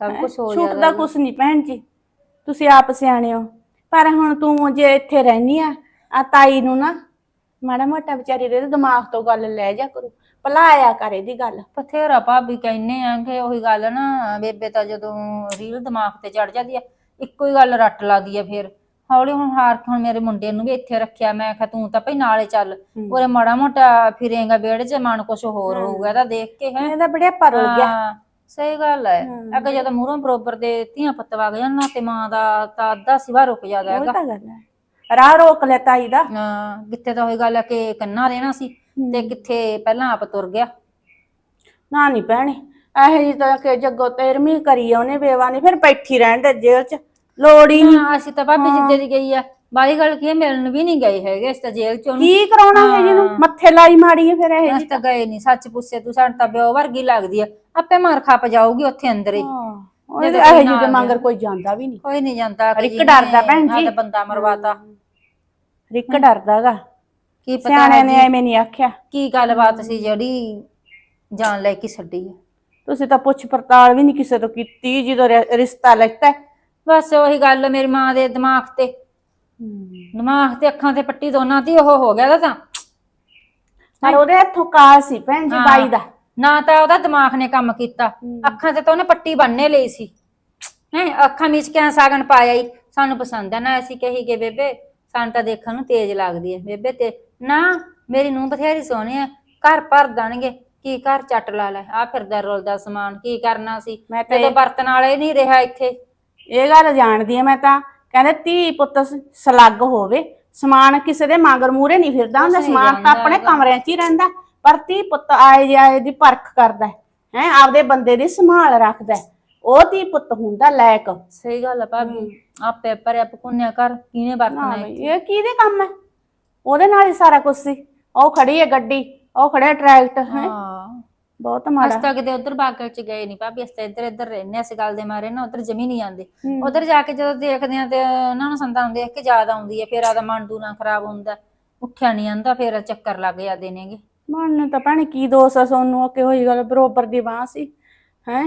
ਸਭ ਕੁਝ ਹੋ ਛੁੱਟਦਾ ਜਾਂਦਾ ਕੁਛ ਨਹੀਂ ਭੈਣ ਜੀ। ਤੁਸੀਂ ਆਪ ਸਿਆਣੇ ਹੋ। ਪਰ ਹੁਣ ਤੂੰ ਜੇ ਇੱਥੇ ਰਹਿਨੀ ਆ ਆ ਤਾਈ ਨੂੰ ਨਾ ਮਾੜਾ ਮੋਟਾ ਵਿਚਾਰੀ ਦੇ ਦਿਮਾਗ ਤੋਂ ਗੱਲ ਲੈ ਜਾ ਕਰੂ। ਭਲਾਇਆ ਕਰ ਇਹਦੀ ਗੱਲ। ਬਥੇਰਾ ਭਾਬੀ ਕਹਿੰਨੇ ਆਂਗੇ ਉਹੀ ਗੱਲ ਨਾ ਬੇਬੇ ਤਾਂ ਜਦੋਂ ਰੀਲ ਦਿਮਾਗ ਤੇ ਚੜ ਜਾਂਦੀ ਆ ਇੱਕੋ ਹੀ ਗੱਲ ਰੱਟ ਲਾਦੀ ਆ ਫਿਰ। ਹੌਲੀ ਹੁਣ ਹਾਰ ਕੇ ਹੁਣ ਮੇਰੇ ਮੁੰਡੇ ਨੂੰ ਵੀ ਇੱਥੇ ਰੱਖਿਆ ਮੈਂ ਕਿਹਾ ਤੂੰ ਤਾਂ ਭਈ ਨਾਲੇ ਚੱਲ। ਉਹਰੇ ਮਾੜਾ ਮੋਟਾ ਫਿਰੇਗਾ ਵਿਹੜੇ 'ਚ ਮਨ ਕੁਛ ਹੋਰ ਹੋਊਗਾ ਤਾਂ ਦੇਖ ਕੇ ਹੈ। ਇਹਦਾ ਬੜਿਆ ਪਰ ਹੋ। ਗਿਆ ਸਹੀ ਗੱਲ ਹੈ ਅੱਗੇ ਜਦੋਂ ਮੂਹਰੋਂ ਬਰੋਬਰ ਦੇ ਧੀਆਂ ਪੁੱਤ ਵਗ ਜਾਣ ਨਾ ਤੇ ਮਾਂ ਦਾ ਤਾਂ ਅੱਧਾ ਸਿਵਾ ਰੁਕ ਜਾਂਦਾ ਉਹ ਹੈਗਾ। ਤਾਂ ਗੱਲ ਹੈ ਰਾਹ ਰੋਕ ਲੈ ਤਾਈ ਦਾ। ਹਾਂ, ਕਿੱਥੇ ਤਾਂ ਉਹੀ ਗੱਲ ਹੈ ਕਿ ਕੰਨਾ ਰਹਿਣਾ ਸੀ ਤੇ ਕਿੱਥੇ ਪਹਿਲਾਂ ਆਪ ਤੁਰ ਗਿਆ। ਨਾ ਨਹੀਂ ਭੈਣੇ ਇਹੋ ਜੀ ਤਾਂ ਕਿ ਜੱਗੋ ਤੇਰਵੀਂ ਕਰੀ ਉਹਨੇ ਬੇਵਾ ਨੇ ਫਿਰ ਬੈਠੀ ਰਹਿਣ ਦੇ ਜੇਲ੍ਹ 'ਚ ਲੋੜ ਹੀ ਨਹੀਂ ਅਸੀਂ ਤਾਂ ਭਾਬੀ ਜਿੱਦੇ ਦੀ ਗਈ ਆ। ਬਾਈ ਗੱਲ ਕੀ ਮਿਲਣ ਵੀ ਨਹੀਂ ਗਏ ਹੈਗੇ ਇਸ ਤਾਂ ਜੇਲ੍ਹ ਚੋਂ ਕੀ ਕਰਾਉਣਾ ਹੈ। ਜਿਹਨੂੰ ਮੱਥੇ ਲਾਈ ਮਾੜੀ ਹੈ ਫਿਰ ਇਹ ਅਸੀਂ ਤਾਂ ਗਏ ਨਹੀਂ ਸੱਚ ਪੁੱਛੇ ਤੂੰ ਸਾਨੂੰ ਤਾਂ ਬਿਓ ਵਰਗੀ ਲੱਗਦੀ ਆ। ਆਪੇ ਮਾਰ ਖੱਪ ਜਾਊਗੀ ਉੱਥੇ ਅੰਦਰ ਹੀ। ਇਹੋ ਜਿਹੇ ਨਾ ਦੇ ਮੰਗਰ ਕੋਈ ਜਾਂਦਾ ਵੀ ਨਹੀਂ। ਕੋਈ ਨਹੀਂ ਜਾਂਦਾ ਕਿ ਡਰਦਾ ਭੈਣ ਜੀ। ਆਹ ਤਾਂ ਬੰਦਾ ਮਰਵਾਤਾ। ਰਿਕ ਡਰਦਾਗਾ। ਕੀ ਪਤਾ ਸਿਆਣਿਆਂ ਨੇ ਐਵੇਂ ਨਹੀਂ ਆਖਿਆ। ਕੀ ਗੱਲਬਾਤ ਸੀ ਜਿਹੜੀ ਜਾਨ ਲੈ ਕੇ ਛੱਡੀ ਆ। ਤੁਸੀਂ ਤਾਂ ਪੁੱਛ ਪੜਤਾਲ ਵੀ ਨਹੀਂ ਕਿਸੇ ਤੋਂ ਕੀਤੀ ਜਦੋਂ ਰਿ- ਰਿਸ਼ਤਾ ਲੈਤਾ। ਹੈ। ਬਸ ਉਹੀ ਗੱਲ ਮੇਰੀ ਮਾਂ ਦੇ ਦਿਮਾਗ ਤੇ। ਦਿਮਾਗ ਤੇ ਅੱਖਾਂ ਤੇ ਪੱਟੀ ਦੋਨਾਂ ਦੀ ਉਹ ਹੋ ਗਿਆ ਤਾਂ। ਪਰ ਉਹਦੇ ਹੱਥੋਂ ਕਾਲ ਸੀ ਭੈਣ ਜੀ ਹਾਂ। ਬਾਈ ਦਾ। ਨਾ ਤਾਂ ਉਹਦਾ ਦਿਮਾਗ ਨੇ ਕੰਮ ਕੀਤਾ। ਅੱਖਾਂ ਤੇ ਤਾਂ ਉਹਨੇ ਪੱਟੀ ਬੰਨੇ ਲਈ ਸੀ। ਹੈ ਅੱਖਾਂ ਵਿੱਚ ਕਿਆ ਸਾਗਣ ਪਾਇਆ ਹੀ ਸਾਨੂੰ ਪਸੰਦ ਹੈ ਨਾ ਅਸੀਂ ਕਹੀ ਗਏ ਬੇਬੇ। ਸਾਨੂੰ ਤਾਂ ਦੇਖਣ ਨੂੰ ਤੇਜ਼ ਲੱਗਦੀ ਹੈ ਬੇਬੇ ਤੇ ਨਾ ਮੇਰੀ ਨੂੰ ਬਥੇਰੀ ਸੋਹਣੀ ਹੈ ਘਰ ਭਰ ਦੇਣਗੇ। ਕੀ ਘਰ ਚੱਟ ਲਾ ਲੈ? ਆ ਫਿਰਦਾ ਰੁਲਦਾ ਸਮਾਨ। ਕੀ ਕਰਨਾ ਸੀ? ਮੈਂ ਤਾਂ ਜਦੋਂ ਬਰਤਨ ਵਾਲੇ ਨਹੀਂ ਰਿਹਾ ਇੱਥੇ। ਇਹ ਗੱਲ ਜਾਣਦੀ ਆ ਮੈਂ ਤਾਂ। ਕਹਿੰਦੇ ਧੀ ਪੁੱਤ ਸਲੱਗ ਹੋਵੇ। ਸਮਾਨ ਕਿਸੇ ਦੇ ਮਗਰ ਮੂਰੇ ਨਹੀਂ ਫਿਰਦਾ। ਹੁੰਦਾ ਸਮਾਨ ਤਾਂ ਆਪਣੇ। ਕਮਰਿਆਂ 'ਚ ਹੀ ਰਹਿੰਦਾ। ਪਰ ਧੀ ਪੁੱਤ ਆਏ ਜਾਏ ਦੀ ਪਰਖ ਕਰਦਾ ਹੈ। ਹੈਂ, ਆਪਦੇ ਬੰਦੇ ਦੀ ਸੰਭਾਲ ਰੱਖਦਾ ਹੈ। ਉਹ ਧੀ ਪੁੱਤ ਹੁੰਦਾ ਲਾਇਕ। ਸਹੀ ਗੱਲ ਹੈ ਭਾਬੀ ਆਪੇ ਭਰਿਆ ਪਕੁੰਨਿਆ ਕਰ ਕਿਹਨੇ ਨਾ ਵਰਤਣਾ ਬਈ, ਹੈ ਇਹ ਕਿਹਦੇ ਕੰਮ ਹੈ? ਉਹਦੇ ਨਾਲ ਹੀ ਸਾਰਾ ਕੁਝ ਸੀ। ਉਹ ਖੜੀ ਹੈ ਗੱਡੀ ਉਹ ਖੜਿਆ ਟਰੈਕਟਰ ਹੈ। ਹਾਂ। ਬਹੁਤ ਮਾੜਾ। ਤਾਂ ਕਿਤੇ ਉਧਰ ਬਾਗਲ ਚ ਗਏ ਨਹੀਂ ਭਾਬੀ ਅਸ ਤਾਂ ਇੱਧਰ ਇੱਧਰ ਰਹਿੰਦੇ ਇਸ ਗੱਲ ਦੇ ਮਾਰੇ ਨਾ ਉਧਰ ਜਮੀ ਨਹੀਂ ਜਾਂਦੇ। ਹੂੰ। ਉਧਰ ਜਾ ਕੇ ਜਦੋਂ ਦੇਖਦੇ ਆ ਤੇ ਉਹਨਾਂ ਨੂੰ ਸੰਤਾਂ ਨੂੰ ਦੇਖ ਕੇ ਯਾਦ ਆਉਂਦੀ ਹੈ ਫਿਰ ਆਦਾ ਮਨ ਦੂਨਾ ਖਰਾਬ ਹੁੰਦਾ ਉੱਠਿਆ ਨਹੀਂ ਜਾਂਦਾ ਫਿਰ ਚੱਕਰ ਲੱਗ ਜਾਂਦੇ ਨੇਗੇ। ਮਨ ਨੂੰ ਤਾਂ ਭੈਣੇ ਕੀ ਦੋਸ ਆ ਸੋਨੂੰ ਆ ਕਿਹੋ ਜਿਹੀ ਗੱਲ ਬਰੋਬਰ ਦੀ ਬਾਹ ਸੀ ਹੈ?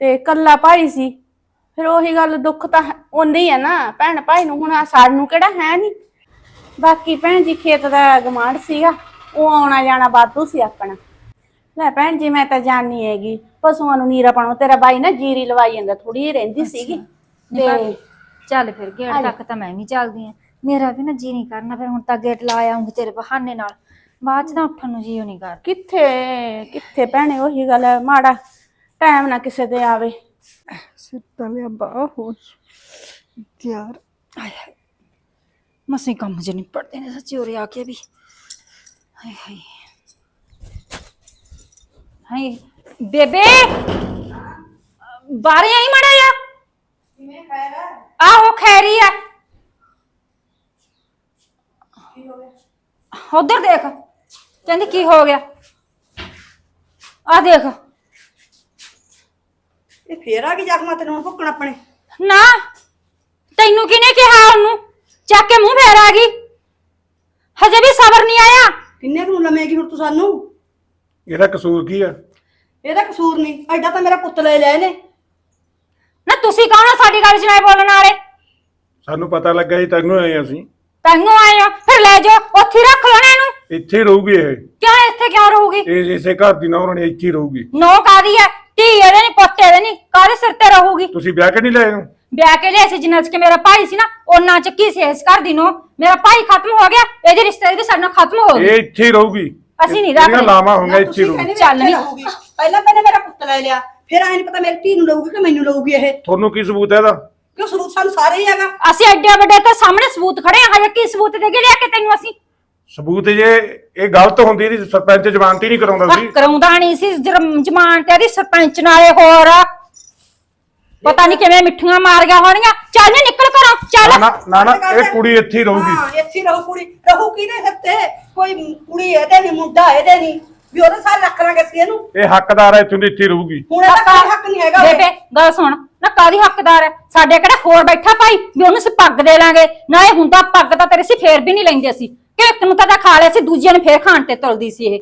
ਤੇ ਕੱਲਾ ਭਾਈ ਸੀ ਫਿਰ ਉਹੀ ਗੱਲ ਦੁੱਖ ਤਾਂ ਹੁੰਦੀ ਹੀ ਆ ਨਾ ਭੈਣ ਭਾਈ ਨੂੰ ਹੁਣ ਸਾਨੂੰ ਕਿਹੜਾ ਹੈ ਨਹੀਂ ਬਾਕੀ ਭੈਣ ਜੀ ਖੇਤ ਦਾ ਗਮਾਂਡ ਸੀਗਾ ਉਹ ਆਉਣਾ ਜਾਣਾ ਵਾਧੂ ਸੀ ਆਪਣਾ। ਲੈ ਭੈਣ ਜੀ ਮੈਂ ਤਾਂ ਜਾਣੀ ਹੈਗੀ ਪਸ਼ੂਆਂ ਨੂੰ ਨੀਰਾ ਪਾਣੋ ਤੇਰਾ ਬਾਈ ਨਾ ਜੀਰੀ ਲਵਾਈ ਜਾਂਦਾ ਥੋੜੀ ਜਿਹੀ ਰਹਿੰਦੀ ਸੀਗੀ। ਤੇ ਚੱਲ ਫਿਰ ਗੇਟ ਤੱਕ ਤਾਂ ਮੈਂ ਵੀ ਚੱਲਦੀ ਆ। ਮੇਰਾ ਵੀ ਨਾ ਜੀ ਨਹੀਂ ਕਰਨਾ ਫਿਰ ਹੁਣ ਤਾਂ ਗੇਟ ਲਾ ਆਉਂਗੀ ਤੇਰੇ ਬਹਾਨੇ ਨਾਲ। ਬਾਅਦ ਚ ਤਾਂ ਉੱਠਣ ਨੂੰ ਜੀ ਨਹੀਂ ਕਰ ਕਿੱਥੇ ਕਿੱਥੇ ਭੈਣੇ ਉਹੀ ਗੱਲ ਹੈ ਮਾੜਾ ਟਾਈਮ ਨਾ ਕਿਸੇ ਦੇ ਆਵੇ। ਸਿੱਧਾ ਲਿਆ ਬਾ ਹੋ ਯਾਰ ਆਏ ਹਾਏ ਮਸੀਂ ਕੰਮ ਜੇ ਨਿਪੜਦੇ ਨੇ ਸੱਚੀ ਉਰੇ ਆ ਕੇ ਵੀ। ਹਾਏ ਹਾਏ। ਹਾਏ ਬੇਬੇ! ਬਾਰੇ ਆਈ ਮੜਾ ਆ ਕਿਵੇਂ ਖੈਰਾ? ਆਹੋ ਖੈਰੀ ਆ। ਉਧਰ ਦੇਖ। ਕਹਿੰਦੀ ਕੀ ਹੋ ਗਿਆ? ਆ ਦੇਖ। ਇਹ ਫੇਰ ਆ ਗਈ ਜ਼ਖਮਾਂ ਤੇ ਨੂੰ ਭੁੱਕਣ ਆਪਣੇ। ਨਾ ਤੈਨੂੰ ਕਿਹਨੇ ਕਿਹਾ ਉਹਨੂੰ? ਚੱਕ ਕੇ ਮੂੰਹ ਫੇਰ ਆ ਗਈ। ਹਜੇ ਵੀ ਸਬਰ ਨਹੀਂ ਆਇਆ। ਕਿੰਨੇ ਕੁ ਨੂੰ ਲਵੇਂਗੀ ਹੁਣ ਤੂੰ ਸਾਨੂੰ? ਇਹਦਾ ਕਸੂਰ ਕੀ ਆ? ਇਹਦਾ ਕਸੂਰ ਨਹੀਂ। ਐਡਾ ਤਾਂ ਮੇਰਾ ਪੁੱਤ ਲੈ ਲਿਆ ਇਹਨੇ। ਨਾ ਤੁਸੀਂ ਕੌਣ ਹੋ ਸਾਡੀ ਗੱਲ 'ਚ ਨਾ ਬੋਲਣ ਵਾਲੇ? ਸਾਨੂੰ ਪਤਾ ਲੱਗਾ ਜੀ ਤੈਨੂੰ ਆਏ ਅਸੀਂ। ਤੈਨੂੰ ਆਏ ਹੋ। ਫਿਰ ਲੈ ਜਾਓ। ਉੱਥੇ ਹੀ ਰੱਖ। ਇੱਥੇ ਹੀ ਰਹੂਗੀ ਇਹ। ਕਿਉਂ ਇੱਥੇ ਕਿਉਂ ਰਹੂਗੀ? ਇਹ ਇਸੇ ਘਰ ਦੀ ਨੌਂ ਰਾਣੀ ਇੱਥੇ ਹੀ ਰਹੂਗੀ। ਨੋ ਕਾਦੀ ਹੈ ਧੀ ਇਹਦੇ ਨਹੀਂ ਪੁੱਤ ਇਹਦੇ ਨਹੀਂ ਕਾਹਦੇ ਸਿਰ ਤੇ ਰਹੂਗੀ? ਤੁਸੀਂ ਵਿਆਹ ਕੇ ਨਹੀਂ ਲਿਆਏ ਇਹਨੂੰ? ਵਿਆਹ ਕੇ ਲਿਆ ਸੀ ਜਿੰਨਾ ਚ ਕਿ ਮੇਰਾ ਭਾਈ ਸੀ ਨਾ ਉਹਨਾਂ ਚ ਕੀ ਸੀ ਇਸ ਘਰ ਦੀ ਨੋ? ਮੇਰਾ ਭਾਈ ਖਤਮ ਹੋ ਗਿਆ ਇਹਦੇ ਰਿਸ਼ਤੇ ਵੀ ਸਾਡੇ ਨਾਲ ਖਤਮ ਹੋ ਗਏ। ਇਹ ਇੱਥੇ ਹੀ ਰਹੂਗੀ। ਅਸੀਂ ਨਹੀਂ ਰੱਖਦੇ। ਲਾਵਾਂ ਨਾ ਇੱਥੇ ਹੀ ਤੁਸੀਂ ਰਹੂ ਕਹਿੰਦੇ ਚੱਲ ਚੱਲ ਨੀ। ਰਹੂਗੀ। ਪਹਿਲਾਂ ਇਹਨੇ ਮੇਰਾ ਪੁੱਤ ਲੈ ਲਿਆ ਫਿਰ ਐ ਨਹੀਂ ਪਤਾ ਮੇਰੀ ਧੀ ਨੂੰ ਲਊਗੀ ਕਿ ਮੈਨੂੰ ਲਊਗੀ ਇਹ। ਤੁਹਾਨੂੰ ਕੀ ਸਬੂਤ ਹੈ ਇਹਦਾ? ਕਿਉਂ ਸਰੂਪ ਸਾਨੂੰ ਸਾਰੇ ਹੀ ਹੈਗਾ? ਅਸੀਂ ਐਡੇ ਵੱਡੇ ਤੇ ਸਾਹਮਣੇ ਸਬੂਤ ਖੜੇ ਆ ਹਜੇ ਕੀ ਸਬੂਤ ਦੇ ਕੇ ਲਿਆ ਕੇ ਤੈਨੂੰ ਅਸੀਂ? ਸਬੂਤ ਜੇ ਇਹ ਗਲਤ ਹੁੰਦੀ ਇਹਦੀ ਸਰਪੰਚ ਜ਼ਮਾਨਤ ਹੀ ਨਹੀਂ ਕਰਾਉਂਦਾ ਸੀ। ਕਰਾਉਂਦਾ ਨਹੀਂ ਸੀ ਜਰਮ- ਜ਼ਮਾਨ ਤੇ ਇਹਦੀ ਸਰਪੰਚ ਨਾਲੇ ਹੋਰ ਪਤਾ ਨਹੀਂ ਕਿਵੇਂ ਮਿੱਠੀਆਂ ਮਾਰ ਗਿਆ ਹੋਣੀਆਂ। ਚੱਲ ਨੀ ਨਿਕਲ ਘਰੋਂ ਚੱਲ। ਨਾ ਨਾ ਨਾ ਇਹ ਕੁੜੀ ਇੱਥੇ ਹੀ ਰਹੂਗੀ। ਹਾਂ ਇੱਥੇ ਹੀ ਰਹੂ ਕੁੜੀ। ਰਹੂ ਕਿਹਦੇ ਤੇ ਕੋਈ ਕੁੜੀ ਇਹਦੇ ਨਹੀਂ ਮੁੰਡਾ ਇਹਦੇ ਨਹੀਂ। ਵੀ ਉਹਦੇ ਸਾਰੇ ਰੱਖ ਲਾਂਗੇ ਅਸੀਂ ਇਹਨੂੰ। ਇਹ ਹੱਕਦਾਰ ਹੈ ਇੱਥੋਂ ਦੀ ਇੱਥੇ ਹੀ ਰਹੂਗੀ। ਹੁਣ ਇਹਦਾ ਕੋਈ ਹੱਕ ਨਹੀਂ ਹੈਗਾ। ਬੇਬੇ ਗੱਲ ਸੁਣ। ਨਾ ਕਾਦੀ ਹੱਕਦਾਰ ਹੈ ਸਾਡੇ ਕਿਹੜਾ ਹੋਰ ਬੈਠਾ ਭਾਈ? ਵੀ ਉਹਨੂੰ ਅਸੀਂ ਪੱਗ ਦੇ ਲਾਂਗੇ। ਨਾ ਇਹ ਹੁੰਦਾ ਪੱਗ ਤਾਂ ਤੇਰੇ ਸੀ ਫੇਰ ਵੀ ਨਹੀਂ ਲੈਂਦੇ ਅਸੀਂ। ਕਿ ਇੱਕ ਨੂੰ ਤਾਂ ਤਾਂ ਖਾ ਲਿਆ ਸੀ ਦੂਜੇ ਨੂੰ ਫੇਰ ਖਾਣ ਤੇ ਤੁਲਦੀ ਸੀ ਇਹ।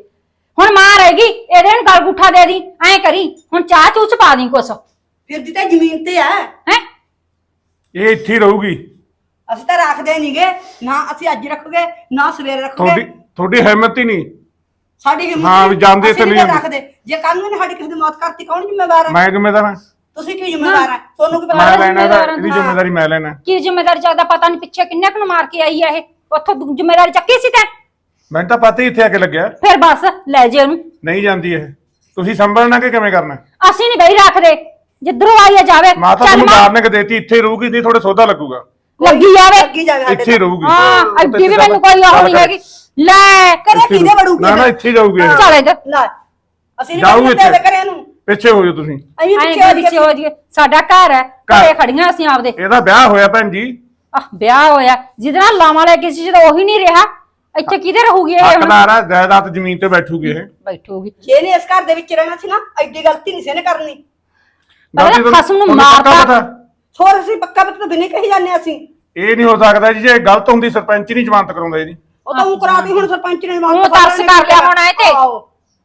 ਹੁਣ ਮਾਂ ਰਹੇਗੀ ਇਹਦੇ ਨੂੰ ਗਲ ਗੁੱਠਾ ਦੇ ਦੀ ਐਂ ਕਰੀ ਹੁਣ ਚਾਹ ਚੂਹ ਚ ਪਾ ਦੀ ਕੁਛ। ਫਿਰ ਦੀ ਤਾਂ ਜ਼ਮੀਨ ਤੇ ਹੈ ਹੈ? ਇਹ ਇੱਥੇ ਹੀ ਰਹੂਗੀ। ਅਸੀਂ ਤਾਂ ਰੱਖਦੇ ਨਹੀਂਗੇ ਨਾ ਅਸੀਂ ਅੱਜ ਰੱਖੋਗੇ ਨਾ ਸਵੇਰੇ ਤੁਹਾਡੀ ਰੱਖੋਗੇ। ਤੁਹਾਡੀ ਹਿੰਮਤ ਹੀ ਨਹੀਂ। ਸਾਡੀ ਹਿੰਮਤ ਹਾਂ, ਵੀ ਜਾਂਦੇ ਅਸੀਂ ਤੇ ਨਹੀਂ ਰੱਖਦੇ। ਜੇ ਕੱਲ ਨੂੰ ਸਾਡੀ ਕਿਸੇ ਦੀ ਮੌਤ ਕਰਤੀ ਕੌਣ ਜ਼ਿੰਮੇਵਾਰ ਹੈ ਮੈਂ ਜ਼ਿੰਮੇਦਾਰ ਹਾਂ। ਤੁਸੀਂ ਕੀ ਜ਼ਿੰਮੇਵਾਰ ਹੈ ਤੁਹਾਨੂੰ ਕੀ ਮੈਂ ਪਤਾ ਲੈਣਾ ਇਹਦਾ ਇਹਦੀ। ਜ਼ਿੰਮੇਵਾਰੀ ਮੈਂ ਲੈਣਾ। ਕੀ ਜ਼ਿੰਮੇਦਾਰੀ ਚੱਕਦਾ ਪਤਾ ਨਹੀਂ ਪਿੱਛੇ ਕਿੰਨੇ ਕੁ ਨੂੰ ਮਾਰ ਕੇ ਆਈ ਆ ਇਹ। ਉੱਥੋਂ ਦੂ- ਜ਼ਿੰਮੇਦਾਰੀ ਚੱਕੀ ਸੀ ਤੈਂ? ਮੈਨੂੰ ਤਾਂ ਪਤਾ ਹੀ ਇੱਥੇ ਆ ਕੇ ਲੱਗਿਆ। ਫਿਰ ਬਸ ਲੈ ਜੇ ਉਹਨੂੰ। ਨਹੀਂ ਜਾਂਦੀ ਇਹ। ਤੁਸੀਂ ਸੰਭਲਣਾ ਕਿ ਕਿਵੇਂ ਕਰਨਾ? ਅਸੀਂ ਨਹੀਂ ਬਈ ਰੱਖਦੇ। ਜਿੱਧਰੋਂ ਆਈ ਆ ਜਾਵੇ ਮਾਤਾ ਚੱਲ ਤੁਹਾਨੂੰ ਮਾਂ, ਕਿ ਦੇਤੀ ਇੱਥੇ ਹੀ ਰਹੂਗੀ ਨਹੀਂ ਥੋੜੇ ਸੌਦਾ ਲੱਗੂਗਾ। ਲੱਗੀ ਜਾਵੇ। ਲੱਗੀ ਜਾਵੇ ਸਾਡੇ ਇੱਥੇ ਹੀ ਰਹੂਗੀ। ਹਾਂ ਅੱਗੇ ਵੀ ਮੈਨੂੰ ਕੋਈ ਆਹ ਨਹੀਂ ਹੈਗੀ। ਲੈ। ਕਰੇ ਇੱਥੇ ਕਿਹਦੇ ਵੜੂਗੀ ਨਾ ਨਾ ਇੱਥੇ ਹੀ ਜਾਊਗੀ ਇਹ। ਚੱਲ ਇੱਧਰ। ਲੈ ਅਸੀਂ ਜਾਊ ਨਹੀਂ ਇੱਥੇ। ਦੇ ਕਰਿਆ ਨੂੰ ਪਿੱਛੇ ਹੋ ਜਾਓ ਤੁਸੀਂ। ਅਸੀਂ ਐਂ ਪਿੱਛੇ ਹੋ ਪਿੱਛੇ ਹੋ ਜੀਏ ਸਾਡਾ ਘਰ ਹੈ ਘਰੇ। ਖੜੀਆਂ ਅਸੀਂ ਆਪਦੇ। ਇਹਦਾ ਵਿਆਹ ਹੋਇਆ ਭੈਣ ਜੀ। ਆਹ ਵਿਆਹ ਹੋਇਆ ਜਿਹਦੇ ਨਾਲ ਲਾਵਾਂ ਲੈ ਕੇ ਸੀ ਜਦੋਂ ਉਹੀ ਨਹੀਂ ਰਿਹਾ ਇੱਥੇ ਕਿਹਦੇ ਰਹੂਗੀ ਇਹ ਹੁਣ ਹੱਕਦਾਰ ਆ ਜਾਇਦਾਦ ਜ਼ਮੀਨ ਤੇ ਬੈਠੂਗੀ ਇਹ ਬੈਠੂਗੀ ਜੇ ਨੇ ਇਸ ਘਰ ਦੇ ਵਿੱਚ ਰਹਿਣਾ ਸੀ ਨਾ ਐਡੀ ਗਲਤੀ ਨਹੀਂ ਸੀ ਇਹਨੇ ਕਰਨੀ ਅਗਰ ਖਸਮ ਨੂੰ ਤੁਹਾਨੂੰ ਪੱਕਾ ਮਾਰਤਾ। ਪਤਾ? ਸੋਰ ਅਸੀਂ ਪੱਕਾ ਬਿਨੇ ਕਹੀ ਜਾਂਦੇ ਹਾਂ ਅਸੀਂ ਇਹ ਨਹੀਂ ਹੋ ਸਕਦਾ ਜੀ ਜੇ ਗਲਤ ਹੁੰਦੀ ਸਰਪੰਚ ਨਹੀਂ ਜ਼ਮਾਨਤ ਕਰਾਉਂਦਾ ਇਹਦੀ ਉਹ ਤਾਂ ਉਹ ਕਰਾਤੀ ਹੁਣ ਸਰਪੰਚ ਨੇ ਉਹ ਤਰਸ ਕਰ ਲਿਆ ਹੋਣਾ ਇਹ ਤੇ। ਆਹੋ।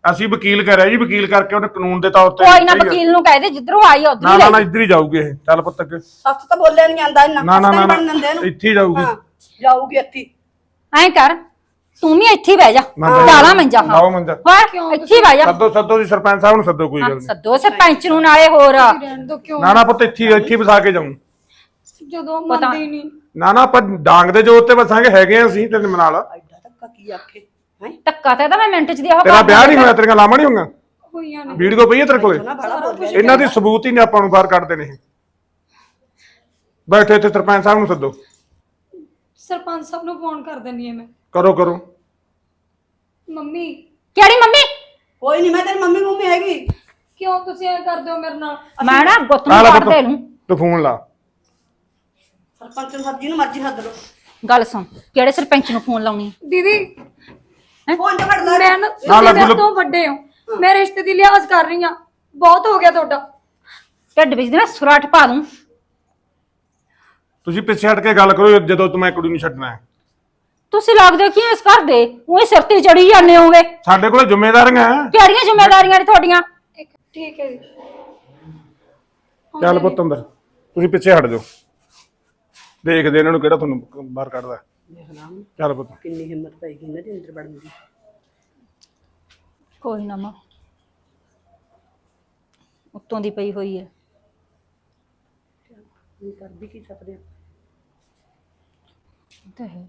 ਅਸੀਂ ਵਕੀਲ ਕਰਿਆ ਜੀ ਵਕੀਲ ਕਰਕੇ ਉਹਨੇ ਕਾਨੂੰਨ ਦੇ ਤੌਰ ਤੇ ਕੋਈ ਨਾ। ਵਕੀਲ ਨੂੰ ਕਹਿ ਦੇ ਜਿੱਧਰੋਂ ਆਈ ਆ ਉਧਰ ਨਾ ਹੀ ਨਾ ਲੈ ਇੱਧਰ ਹੀ ਜਾਊਗੀ ਇਹ ਚੱਲ ਪੁੱਤ ਅੱਗੇ। ਸੱਸ ਤਾਂ ਬੋਲਿਆ ਨਹੀਂ ਜਾਂਦਾ ਇਹਨਾਂ ਨਾ ਨਾ ਨਾ ਦਿੰਦੇ ਇਹਨੂੰ। ਇੱਥੇ ਹੀ ਜਾਊਗੀ। ਹਾਂ। ਜਾਊਗੀ ਇੱਥੇ ਹੀ। ਐਂ ਕਰ ਤੂੰ ਵੀ ਇੱਥੇ ਹੀ ਬਹਿ ਜਾ ਡਾਲਾ ਮੰਜਾ। ਹਾਂ ਲਾਓ ਮੰਜਾ। ਹੋਰ ਇੱਥੇ ਹੀ ਬਹਿ ਜਾ। ਸੱਦੋ ਸੱਦੋ ਜੀ ਸਰਪੰਚ ਸਾਹਿਬ ਨੂੰ ਸੱਦੋ ਕੋਈ ਗੱਲ ਹਾਂ, ਨਹੀਂ ਸੱਦੋ ਸਰਪੰਚ ਨੂੰ ਨਾਲੇ ਹੋਰ। ਰਹਿਣ ਦੋ ਕਿਉਂ? ਨਾ ਨਾ ਪੁੱਤ ਇੱਥੇ ਹੀ- ਇੱਥੇ ਹੀ ਵਸਾ ਕੇ ਜਾਊਂ। ਜਦੋਂ ਮੰਨਦੇ ਹੀ ਨਹੀਂ। ਨਾ ਨਾ ਆਪਾਂ ਡਾਂਗ ਦੇ ਜੋਰ ਤੇ ਵਸਾਂਗੇ ਹੈਗੇ ਆ ਅਸੀਂ ਤੇਰੇ ਨਾਲ। ਐਡਾ ਧੱਕਾ ਕੀ ਆਖੇ? ਹੈ? ਧੱਕਾ ਤੇ ਤਾਂ ਮੈਂ ਮਿੰਟ ਚ ਦੀ ਉਹ ਤੇਰਾ ਵਿਆਹ ਨਹੀਂ ਹੋਇਆ ਤੇਰੀਆਂ ਲਾਵਾਂ ਨਹੀਂ ਹੋਈਆਂ? ਹੋਈਆਂ ਨੇ। ਵੀਡੀਓ ਪਈ ਹੈ ਤੇਰੇ ਕੋਲੇ? ਨਾ ਬੜਾ ਬੋਲਿਆ ਇਹਨਾਂ ਦੀ ਸਬੂਤ ਹੀ ਨੇ ਆਪਾਂ ਨੂੰ ਬਾਹਰ ਕੱਢਦੇ ਨੇ ਇਹ। ਬੈਠੇ ਇੱਥੇ ਸਰਪੰਚ ਸਾਹਿਬ ਨੂੰ ਸੱਦੋ। ਸਰਪੰਚ ਸਾਹਿਬ ਨੂੰ ਫੋਨ ਕਰ ਦਿੰਨੀ ਆ ਮੈਂ। ਕਰੋ ਕਰੋ। ਮੰਮੀ। ਕਿਹੜੀ ਮੰਮੀ? ਕੋਈ ਨਹੀਂ ਮੈਂ ਤੇਰੀ ਮੰਮੀ ਮੰਮੀ ਹੈਗੀ। ਕਿਉਂ ਤੁਸੀਂ ਐ ਕਰਦੇ ਹੋ ਮੇਰੇ ਨਾਲ? ਮੈਂ ਨਾ ਗੁੱਤ ਨੂੰ ਲੈ ਕੱਢ ਪੁੱਤ। ਦੇ ਲੂੰ ਤੂੰ ਫੋਨ ਲਾ। ਸਰਪੰਚ ਨੂੰ ਸਬਜੀ ਨੂੰ ਮਰਜ਼ੀ ਹੱਦ ਲੋ ਗੱਲ ਸੁਣ ਕਿਹੜੇ ਸਰਪੰਚ ਨੂੰ ਫੋਨ ਲਾਉਣੀ ਦੀਦੀ ਫੋਨ ਤੇ ਫੜ ਲੈ ਮੈਂ ਨਾ ਨਾ ਤੁਸੀਂ ਲੱਗੂ ਮੇਰੇ ਲੱਗ- ਤੋਂ ਵੱਡੇ ਹੋ। ਮੈਂ ਰਿਸ਼ਤੇ ਦੀ ਲਿਹਾਜ਼ ਕਰ ਰਹੀ ਆ ਬਹੁਤ ਹੋ ਗਿਆ ਤੁਹਾਡਾ। ਢਿੱਡ ਵਿੱਚ ਦੀ ਨਾ ਸੁਰਾਟ ਪਾ ਦੂੰ। ਤੁਸੀਂ ਪਿੱਛੇ ਹਟ ਕੇ ਗੱਲ ਕਰੋ ਜਦੋਂ ਤੂੰ ਮੈਂ ਕੁੜੀ ਨੂੰ ਛੱਡਣਾ ਹੈ। ਤੁਸੀਂ ਲੱਗਦੇ ਹੋ ਕੀ ਇਸ ਘਰ ਦੇ ਉਹੀ ਸਿਰ ਤੇ ਚੜੀ ਜਾਂਦੇ ਹੋਗੇ ਸਾਡੇ ਕੋਲ ਜ਼ਿੰਮੇਵਾਰੀਆਂ ਹੈ। ਕਿਹੜੀਆਂ ਜ਼ਿੰਮੇਵਾਰੀਆਂ ਨੇ ਤੁਹਾਡੀਆਂ? ਇੱਕ ਠੀਕ ਹੈ ਜੀ। ਚੱਲ ਪੁੱਤ ਅੰਦਰ। ਤੁਸੀਂ ਪਿੱਛੇ ਹਟ ਜਾਓ। ਦੇਖਦੇ ਇਹਨਾਂ ਨੂੰ ਕਿਹੜਾ ਤੁਹਾਨੂੰ ਬਾਹਰ ਕੱਢਦਾ ਚੱਲ ਪੁੱਤ। ਕਿੰਨੀ ਹਿੰਮਤ ਪਏਗੀ ਇਹਨਾਂ ਦੇ ਅੰਦਰ ਵੜਨ ਦੀ। ਕੋਈ ਨਾ ਮਾਂ। ਉੱਤੋਂ ਦੀ ਪਈ ਹੋਈ ਹੈ। ਕੀ ਕਰ ਵੀ ਕੀ ਸਕਦੇ ਆ ਤੇ ਹੈ।